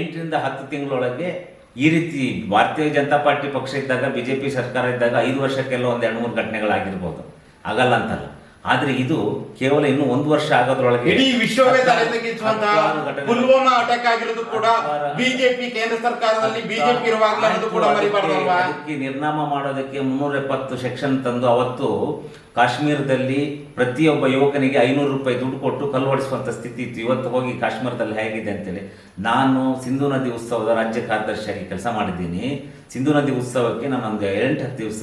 ಎಂಟರಿಂದ ಹತ್ತು ತಿಂಗಳೊಳಗೆ ಈ ರೀತಿ ಭಾರತೀಯ ಜನತಾ ಪಾರ್ಟಿ ಪಕ್ಷ ಇದ್ದಾಗ ಬಿಜೆಪಿ ಸರ್ಕಾರ ಇದ್ದಾಗ ಐದು ವರ್ಷಕ್ಕೆಲ್ಲ ಒಂದ್ ಎರಡು ಮೂರು ಘಟನೆಗಳಾಗಿರ್ಬೋದು. ಆಗಲ್ಲ ಅಂತಲ್ಲ. ಆದ್ರೆ ಇದು ಕೇವಲ ಇನ್ನು ಒಂದು ವರ್ಷ ಆಗೋದ್ರೊಳಗೆ ಇಡೀ ವಿಶ್ವವೇ ತಲೆ ತಗ್ಗಿಸುವಂತಹ ಪುಲ್ವಾಮಾ ಅಟ್ಯಾಕ್ ಆಗಿರೋದು ಕೂಡ ಬಿಜೆಪಿ ಕೇಂದ್ರ ಸರ್ಕಾರದಲ್ಲಿ ಬಿಜೆಪಿ ಇರುವಾಗಲೇ ಕೂಡ ಮರಿಬಾರ್ದಲ್ವಾ? ಅದಕ್ಕೆ- ನಿರ್ನಾಮ ಮಾಡೋದಕ್ಕೆ ಮುನ್ನೂರ ಎಪ್ಪತ್ತು ಸೆಕ್ಷನ್ ತಂದು ಅವತ್ತು ಕಾಶ್ಮೀರದಲ್ಲಿ ಪ್ರತಿಯೊಬ್ಬ ಯುವಕನಿಗೆ ಐನೂರು ರೂಪಾಯಿ ದುಡ್ಡು ಕೊಟ್ಟು ಕಲ್ವಡಿಸುವಂತ ಸ್ಥಿತಿ ಇತ್ತು. ಇವತ್ತು ಹೋಗಿ ಕಾಶ್ಮೀರದಲ್ಲಿ ಹೇಗಿದೆ ಅಂತೇಳಿ. ನಾನು ಸಿಂಧು ನದಿ ಉತ್ಸವದ ರಾಜ್ಯ ಕಾರ್ಯದರ್ಶಿಯಾಗಿ ಕೆಲಸ ಮಾಡಿದ್ದೀನಿ. ಸಿಂಧು ನದಿ ಉತ್ಸವಕ್ಕೆ ನಾನು ಒಂದು ಎಂಟು ಹತ್ತು ದಿವಸ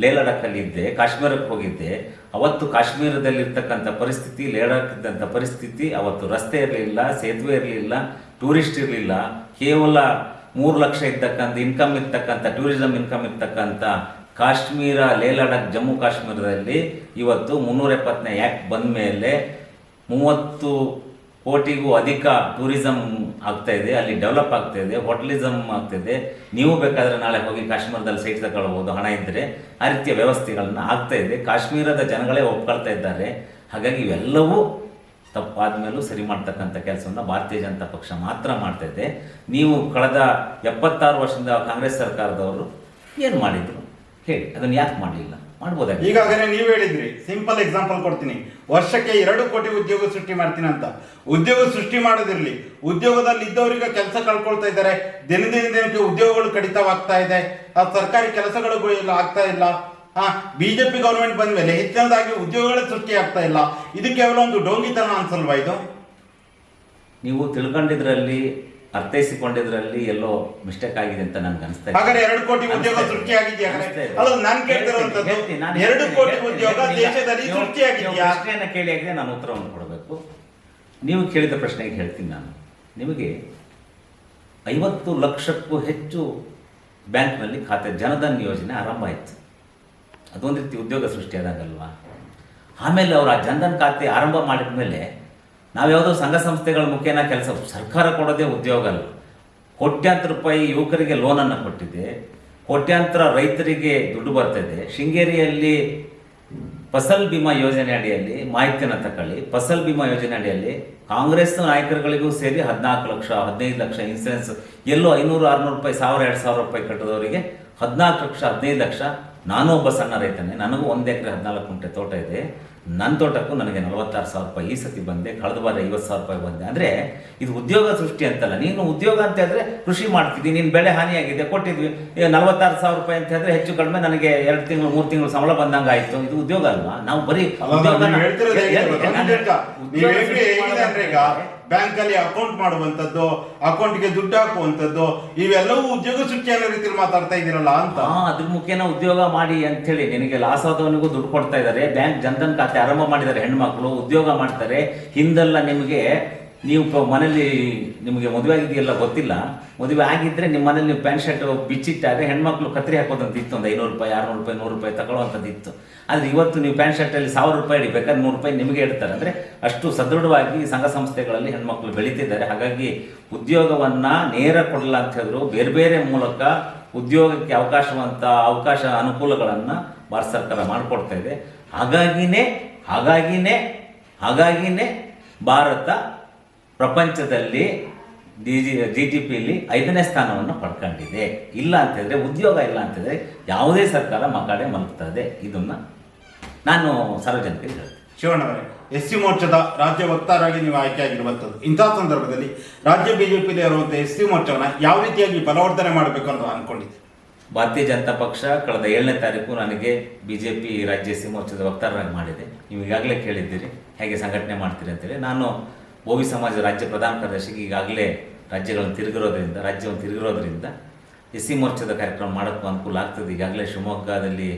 ಲೇಲಡಕ್ಕಲ್ಲಿ ಇದ್ದೆ, ಕಾಶ್ಮೀರಕ್ಕೆ ಹೋಗಿದ್ದೆ. ಅವತ್ತು ಕಾಶ್ಮೀರದಲ್ಲಿರ್ತಕ್ಕಂಥ ಪರಿಸ್ಥಿತಿ ಲೇಡಕ್ಕಿದ್ದಂಥ ಪರಿಸ್ಥಿತಿ ಅವತ್ತು ರಸ್ತೆ ಇರಲಿಲ್ಲ, ಸೇತುವೆ ಇರಲಿಲ್ಲ, ಟೂರಿಸ್ಟ್ ಇರಲಿಲ್ಲ. ಕೇವಲ ಮೂರು ಲಕ್ಷ ಇರ್ತಕ್ಕಂಥ ಇನ್ಕಮ್ ಇರ್ತಕ್ಕಂಥ ಟೂರಿಸಂ ಇನ್ಕಮ್ ಇರ್ತಕ್ಕಂಥ ಕಾಶ್ಮೀರ, ಲೇ ಲಡಾಖ್, ಜಮ್ಮು ಕಾಶ್ಮೀರದಲ್ಲಿ ಇವತ್ತು ಮುನ್ನೂರ ಎಪ್ಪತ್ತನೇ ಆ್ಯಕ್ಟ್ ಬಂದ ಮೇಲೆ ಮೂವತ್ತು ಕೋಟಿಗೂ ಅಧಿಕ ಟೂರಿಸಂ ಆಗ್ತಾ ಇದೆ, ಅಲ್ಲಿ ಡೆವಲಪ್ ಆಗ್ತಾ ಇದೆ ಹೋಟಲಿಸಮ್ ಆಗ್ತಾ ಇದೆ. ನೀವು ಬೇಕಾದರೆ ನಾಳೆ ಹೋಗಿ ಕಾಶ್ಮೀರದಲ್ಲಿ ಸೈಟ್ ತಗೊಳ್ಬೋದು ಹಣ ಇದ್ದರೆ ಆ ರೀತಿಯ ವ್ಯವಸ್ಥೆಗಳನ್ನ ಆಗ್ತಾ ಇದೆ. ಕಾಶ್ಮೀರದ ಜನಗಳೇ ಒಪ್ಕೊಳ್ತಾ ಇದ್ದಾರೆ. ಹಾಗಾಗಿ ಇವೆಲ್ಲವೂ ತಪ್ಪಾದ ಮೇಲೂ ಸರಿ ಮಾಡ್ತಕ್ಕಂಥ ಕೆಲಸವನ್ನು ಭಾರತೀಯ ಜನತಾ ಪಕ್ಷ ಮಾತ್ರ ಮಾಡ್ತಾ ಇದೆ. ನೀವು ಕಳೆದ ಎಪ್ಪತ್ತಾರು ವರ್ಷದಿಂದ ಕಾಂಗ್ರೆಸ್ ಸರ್ಕಾರದವರು ಏನು ಮಾಡಿದ್ರು? ಹೇಳಿ, ಅದನ್ನು ಯಾಕೆ ಮಾಡಲಿಲ್ಲ? ಮಾಡ್ಬೋದಾಗಿ ಈಗಾಗಲೇ ನೀವು ಹೇಳಿದ್ರಿ ಸಿಂಪಲ್ ಎಕ್ಸಾಂಪಲ್ ಕೊಡ್ತೀನಿ. ವರ್ಷಕ್ಕೆ ಎರಡು ಕೋಟಿ ಉದ್ಯೋಗ ಸೃಷ್ಟಿ ಮಾಡ್ತೀನಿ ಅಂತ. ಉದ್ಯೋಗ ಸೃಷ್ಟಿ ಮಾಡೋದಿರಲಿ. ಉದ್ಯೋಗದಲ್ಲಿ ಇದ್ದವರಿಗೆ ಕೆಲಸ ಕಳ್ಕೊಳ್ತಾ ಇದ್ದಾರೆ. ದಿನದಿಂದ ದಿನಕ್ಕೆ ಉದ್ಯೋಗಗಳು ಕಡಿತವಾಗ್ತಾ ಇದೆ. ಆ ಸರ್ಕಾರಿ ಕೆಲಸಗಳು ಆಗ್ತಾ ಇಲ್ಲ. ಆ ಬಿಜೆಪಿ ಗೌರ್ಮೆಂಟ್ ಬಂದ ಮೇಲೆ ಹೆಚ್ಚಿನದಾಗಿ ಉದ್ಯೋಗಗಳೇ ಸೃಷ್ಟಿ ಆಗ್ತಾ ಇಲ್ಲ. ಇದು ಕೇವಲ ಒಂದು ಡೋಂಗಿತನ ಅನ್ಸಲ್ವಾ ಇದು? ನೀವು ತಿಳ್ಕೊಂಡಿದ್ರಲ್ಲಿ ಅರ್ಥೈಸಿಕೊಂಡಿದ್ರಲ್ಲಿ ಎಲ್ಲೋ ಮಿಸ್ಟೇಕ್ ಆಗಿದೆ ಅಂತ ನನ್ಗೆ ಅನಿಸ್ತಾ ಇದೆ. ಹಾಗಾದ್ರೆ ಎರಡು ಕೋಟಿ ಉದ್ಯೋಗ ಅನಿಸ್ತಾ ಇದೆ. ಸೃಷ್ಟಿಯಾಗಿದೆಯಾ ಅನಿಸ್ತಾ ಇದೆ. ಅಲ್ಲ ನಾನು ಹೇಳ್ತೀನಿ, ಕೇಳ್ತಿರುವಂತದ್ದು ಹೇಳ್ತೀನಿ, ನಾನು ಎರಡು ಹೇಳ್ತೀನಿ, ಕೋಟಿ ಹೇಳ್ತೀನಿ, ಉದ್ಯೋಗ ಹೇಳ್ತೀನಿ. ದೇಶದಲ್ಲಿ ನೀವು- ಸೃಷ್ಟಿಯಾಗಿದೆಯಾ ನೀವು ಪ್ರಶ್ನೆಯನ್ನ ಕೇಳಿ ಆಗಿದೆ ನಾನು ಉತ್ತರವನ್ನು ಕೊಡಬೇಕು ನೀವು ಕೇಳಿದ ಪ್ರಶ್ನೆಗೆ ಹೇಳ್ತೀನಿ ನಾನು ನಿಮಗೆ ಐವತ್ತು ಲಕ್ಷಕ್ಕೂ ಹೆಚ್ಚು ಬ್ಯಾಂಕ್ನಲ್ಲಿ ಖಾತೆ ಜನಧನ್ ಯೋಜನೆ ಆರಂಭ ಆಯಿತು ಅದೊಂದು ರೀತಿ ಉದ್ಯೋಗ ಸೃಷ್ಟಿಯಾದಾಗಲ್ವಾ ಆಮೇಲೆ ಅವರು ಆ ಜನಧನ್ ಖಾತೆ ಆರಂಭ ಮಾಡಿದ ಮೇಲೆ ನಾವ್ಯಾವುದೋ ಸಂಘ ಸಂಸ್ಥೆಗಳ ಮುಖೇನ ಕೆಲಸ ಸರ್ಕಾರ ಕೊಡೋದೇ ಉದ್ಯೋಗ ಅಲ್ಲ ಕೋಟ್ಯಾಂತರ ರೂಪಾಯಿ ಯುವಕರಿಗೆ ಲೋನನ್ನು ಕೊಟ್ಟಿದೆ. ಕೋಟ್ಯಾಂತರ ರೈತರಿಗೆ ದುಡ್ಡು ಬರ್ತಿದೆ ಶೃಂಗೇರಿಯಲ್ಲಿ ಫಸಲ್ ಬಿಮಾ ಯೋಜನೆ ಅಡಿಯಲ್ಲಿ ಮಾಹಿತಿಯನ್ನು ತಗೊಳ್ಳಿ ಫಸಲ್ ಬಿಮಾ ಯೋಜನೆ ಅಡಿಯಲ್ಲಿ ಕಾಂಗ್ರೆಸ್ ನಾಯಕರುಗಳಿಗೂ ಸೇರಿ ಹದಿನಾಲ್ಕು ಲಕ್ಷ, ಹದಿನೈದು ಲಕ್ಷ ಇನ್ಸೂರೆನ್ಸ್ ಎಲ್ಲೋ ಐನೂರು, ಆರುನೂರು ರೂಪಾಯಿ, ಸಾವಿರ, ಎರಡು ಸಾವಿರ ರೂಪಾಯಿ ಕಟ್ಟಿದವರಿಗೆ ಹದಿನಾಲ್ಕು ಲಕ್ಷ, ಹದಿನೈದು ಲಕ್ಷ. ನಾನು ಒಬ್ಬ ಸಣ್ಣ ರೈತನೇ. ನನಗೂ ಒಂದು ಎಕರೆ ಹದಿನಾಲ್ಕು ಗುಂಟೆ ತೋಟ ಇದೆ. ನನ್ನ ತೋಟಕ್ಕೂ ನನಗೆ ನಲವತ್ತಾರು ಸಾವಿರ ರೂಪಾಯಿ ಈ ಸತಿ ಬಂದೆ ಕಳೆದ ಬಾರಿ ಐವತ್ತು ಸಾವಿರ ರೂಪಾಯಿ ಬಂದೆ. ಅಂದರೆ ಇದು ಉದ್ಯೋಗ ಸೃಷ್ಟಿ ಅಂತಲ್ಲ ನೀನು ಉದ್ಯೋಗ ಅಂತ ಹೇಳಿದ್ರೆ ಕೃಷಿ ಮಾಡ್ತಿದ್ದಿ ನೀನು ಬೆಳೆ ಹಾನಿಯಾಗಿದೆ ಕೊಟ್ಟಿದ್ವಿ ಈಗ ನಲವತ್ತಾರು ಸಾವಿರ ರೂಪಾಯಿ ಅಂತ ಹೇಳಿದ್ರೆ ಹೆಚ್ಚು ಕಡಿಮೆ ನನಗೆ ಎರಡು ತಿಂಗಳು ಮೂರು ತಿಂಗಳು ಸಂಬಳ ಬಂದಂಗೆ ಆಯಿತು ಇದು ಉದ್ಯೋಗ ಅಲ್ವಾ? ನಾವು ಬರೀ ಹೇಳಿ, ಬ್ಯಾಂಕ್ ಅಲ್ಲಿ ಅಕೌಂಟ್ ಮಾಡುವಂತದ್ದು ಅಕೌಂಟ್ಗೆ ದುಡ್ಡು ಹಾಕುವಂತದ್ದು ಇವೆಲ್ಲವೂ ಉದ್ಯೋಗ ಸೃಷ್ಟಿ ಅನ್ನೋ ರೀತಿಯಲ್ಲಿ ಮಾತಾಡ್ತಾ ಇದೀರಲ್ಲ ಅಂತ. ಅದ್ರ ಮುಖೇನ ಉದ್ಯೋಗ ಮಾಡಿ ಅಂತೇಳಿ ನಿನಗೆ ಲಾಸ್ ಆದವನಿಗೂ ದುಡ್ಡು ಕೊಡ್ತಾ ಇದ್ದಾರೆ. ಬ್ಯಾಂಕ್ ಜನ್ಧನ್ ಖಾತೆ ಆರಂಭ ಮಾಡಿದ್ದಾರೆ ಹೆಣ್ಮಕ್ಳು, ಉದ್ಯೋಗ ಮಾಡ್ತಾರೆ. ಹಿಂದೆಲ್ಲ ನಿಮಗೆ, ನೀವು ಮನೇಲಿ ನಿಮಗೆ ಮದುವೆ ಆಗಿದೆಯಲ್ಲ ಗೊತ್ತಿಲ್ಲ. ಮದುವೆ ಆಗಿದ್ರೆ ನಿಮ್ಮ ಮನೇಲಿ ನೀವು ಪ್ಯಾಂಟ್ ಶರ್ಟ್ ಬಿಚ್ಚಿಟ್ಟಾಗ ಹೆಣ್ಮಕ್ಳು ಕತ್ರಿ ಹಾಕೋದಂತ ಇತ್ತು ಒಂದು ಐನೂರು ರೂಪಾಯಿ, ಆರ್ನೂರು ರೂಪಾಯಿ, ನೂರು ರೂಪಾಯಿ ತಗೊಳ್ಳುವಂಥದ್ದು ಇತ್ತು. ಆದರೆ ಇವತ್ತು ನೀವು ಪ್ಯಾಂಟ್ ಶರ್ಟಲ್ಲಿ ಸಾವಿರ ರೂಪಾಯಿ ಇಡಿ ಬೇಕಾದ್ರೆ ನೂರು ರೂಪಾಯಿ ನಿಮಗೆ ಇಡ್ತಾರೆ. ಅಂದರೆ ಅಷ್ಟು ಸದೃಢವಾಗಿ ಸಂಘ ಸಂಸ್ಥೆಗಳಲ್ಲಿ ಹೆಣ್ಮಕ್ಳು ಬೆಳೀತಿದ್ದಾರೆ. ಹಾಗಾಗಿ ಉದ್ಯೋಗವನ್ನು ನೇರ ಕೊಡಲ್ಲ ಅಂತ ಹೇಳಿದ್ರು. ಬೇರೆ ಬೇರೆ ಮೂಲಕ ಉದ್ಯೋಗಕ್ಕೆ ಅವಕಾಶವಂತ, ಅವಕಾಶ ಅನುಕೂಲಗಳನ್ನು ಭಾರತ ಸರ್ಕಾರ ಮಾಡಿಕೊಡ್ತಾ ಇದೆ. ಹಾಗಾಗಿನೇ ಹಾಗಾಗಿನೇ ಹಾಗಾಗಿನೇ ಭಾರತ ಪ್ರಪಂಚದಲ್ಲಿ ಡಿ ಜಿ ಜಿ ಟಿ ಪಿಯಲ್ಲಿ ಐದನೇ ಸ್ಥಾನವನ್ನು ಪಡ್ಕೊಂಡಿದೆ. ಇಲ್ಲ ಅಂತಂದರೆ ಉದ್ಯೋಗ ಇಲ್ಲ ಅಂತಂದರೆ ಯಾವುದೇ ಸರ್ಕಾರ ಮಕ್ಕಳೇ ಮಲಗ್ತದೆ ಇದನ್ನು ನಾನು ಸಾರ್ವಜನಿಕರಿಗೆ ಹೇಳ್ತೀನಿ. ಶಿವಣ್ಣವರೇ ಎಸ್ ಸಿ ಮೋರ್ಚಾದ ರಾಜ್ಯ ವಕ್ತಾರಾಗಿ ನೀವು ಆಯ್ಕೆಯಾಗಿರುವಂಥದ್ದು. ಇಂಥ ಸಂದರ್ಭದಲ್ಲಿ ರಾಜ್ಯ ಬಿಜೆಪಿಯಲ್ಲಿ ಇರುವಂತಹ ಎಸ್ ಸಿ ಮೋರ್ಚಾವನ್ನು ಯಾವ ರೀತಿಯಾಗಿ ಬಲವರ್ಧನೆ ಮಾಡಬೇಕು ಅಂತ ಅನ್ಕೊಂಡಿದ್ದೆ ಭಾರತೀಯ ಜನತಾ ಪಕ್ಷ ಕಳೆದ ಏಳನೇ ತಾರೀಕು ನನಗೆ ಬಿ ಜೆ ಪಿ ರಾಜ್ಯ ಸಿ ಮೋರ್ಚಾದ ವಕ್ತಾರರಾಗಿ ಮಾಡಿದೆ. ನೀವು ಈಗಾಗಲೇ ಕೇಳಿದ್ದೀರಿ, ಹೇಗೆ ಸಂಘಟನೆ ಮಾಡ್ತೀರಿ ಅಂತೇಳಿ. ನಾನು ಓವಿ ಸಮಾಜ ರಾಜ್ಯ ಪ್ರಧಾನ ಕಾರ್ಯದರ್ಶಿಗೆ ಈಗಾಗಲೇ ರಾಜ್ಯಗಳನ್ನು ತಿರುಗಿರೋದ್ರಿಂದ, ರಾಜ್ಯವನ್ನು ತಿರುಗಿರೋದ್ರಿಂದ ಎಸ್ ಸಿ ಮೋರ್ಚಾದ ಕಾರ್ಯಕ್ರಮ ಮಾಡೋಕ್ಕೂ ಅನುಕೂಲ ಆಗ್ತದೆ. ಈಗಾಗಲೇ ಶಿವಮೊಗ್ಗದಲ್ಲಿ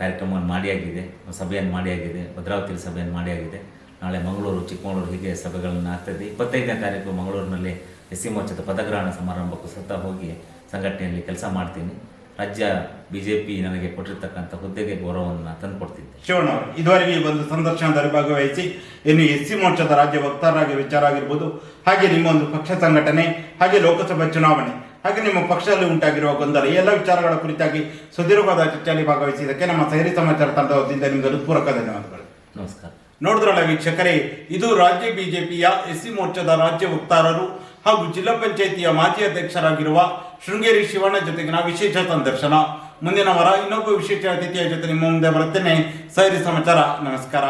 ಕಾರ್ಯಕ್ರಮವನ್ನು ಮಾಡಿಯಾಗಿದೆ ಸಭೆಯನ್ನು ಮಾಡಿಯಾಗಿದೆ ಭದ್ರಾವತಿಯಲ್ಲಿ ಸಭೆಯನ್ನು ಮಾಡಿಯಾಗಿದೆ ನಾಳೆ ಮಂಗಳೂರು, ಚಿಕ್ಕಮಗಳೂರು ಹೀಗೆ ಸಭೆಗಳನ್ನು ಆಗ್ತದೆ. ಇಪ್ಪತ್ತೈದನೇ ತಾರೀಕು ಮಂಗಳೂರಿನಲ್ಲಿ ಎಸ್ ಸಿ ಮೋರ್ಚಾದ ಪದಗ್ರಹಣ ಸಮಾರಂಭಕ್ಕೂ ಸತ್ತ ಹೋಗಿ ಸಂಘಟನೆಯಲ್ಲಿ ಕೆಲಸ ಮಾಡ್ತೀನಿ. ರಾಜ್ಯ ಬಿಜೆಪಿ ನನಗೆ ಕೊಟ್ಟಿರ್ತಕ್ಕಂಥ ಹುದ್ದೆಗೆ ಗೌರವವನ್ನು ತಂದುಕೊಡ್ತಿದ್ದೆ. ಶಿವಣ್ಣ ಇದುವರೆಗೆ ಈ ಒಂದು ಸಂದರ್ಶನದಲ್ಲಿ ಭಾಗವಹಿಸಿ ಇನ್ನು ಎಸ್ ಸಿ ಮೋರ್ಚಾದ ರಾಜ್ಯ ವಕ್ತಾರರಾಗಿ ವಿಚಾರ ಆಗಿರ್ಬೋದು ಹಾಗೆ ನಿಮ್ಮ ಒಂದು ಪಕ್ಷ ಸಂಘಟನೆ ಹಾಗೆ ಲೋಕಸಭೆ ಚುನಾವಣೆ ಹಾಗೆ ನಿಮ್ಮ ಪಕ್ಷದಲ್ಲಿ ಉಂಟಾಗಿರುವ ಗೊಂದಲ ಈ ಎಲ್ಲ ವಿಚಾರಗಳ ಕುರಿತಾಗಿ ಸುದೀರ್ಘವಾದ ಚರ್ಚೆಯಲ್ಲಿ ಭಾಗವಹಿಸಿದ್ದಕ್ಕೆ ನಮ್ಮ ಸೈರಿ ಸಮಾಚಾರ ತಂಡದ ವತಿಯಿಂದ ನಿಮಗೆ ಹೃತ್ಪೂರ್ವಕ ಧನ್ಯವಾದಗಳು. ನಮಸ್ಕಾರ. ನೋಡಿದ್ರಲ್ಲ ವೀಕ್ಷಕರೇ ಇದು ರಾಜ್ಯ ಬಿಜೆಪಿಯ ಎಸ್ ಸಿ ಮೋರ್ಚಾದ ರಾಜ್ಯ ವಕ್ತಾರರು ಹಾಗೂ ಜಿಲ್ಲಾ ಪಂಚಾಯಿತಿಯ ಮಾಜಿ ಅಧ್ಯಕ್ಷರಾಗಿರುವ ಶೃಂಗೇರಿ ಶಿವಣ್ಣ ಜೊತೆಗಿನ ವಿಶೇಷ ಸಂದರ್ಶನ. ಮುಂದಿನ ವಾರ ಇನ್ನೊಬ್ಬ ವಿಶೇಷ ಅತಿಥಿಯ ಜೊತೆ ನಿಮ್ಮ ಮುಂದೆ ಬರುತ್ತೇನೆ. ಸೈರಿ ಸಮಾಚಾರ, ನಮಸ್ಕಾರ.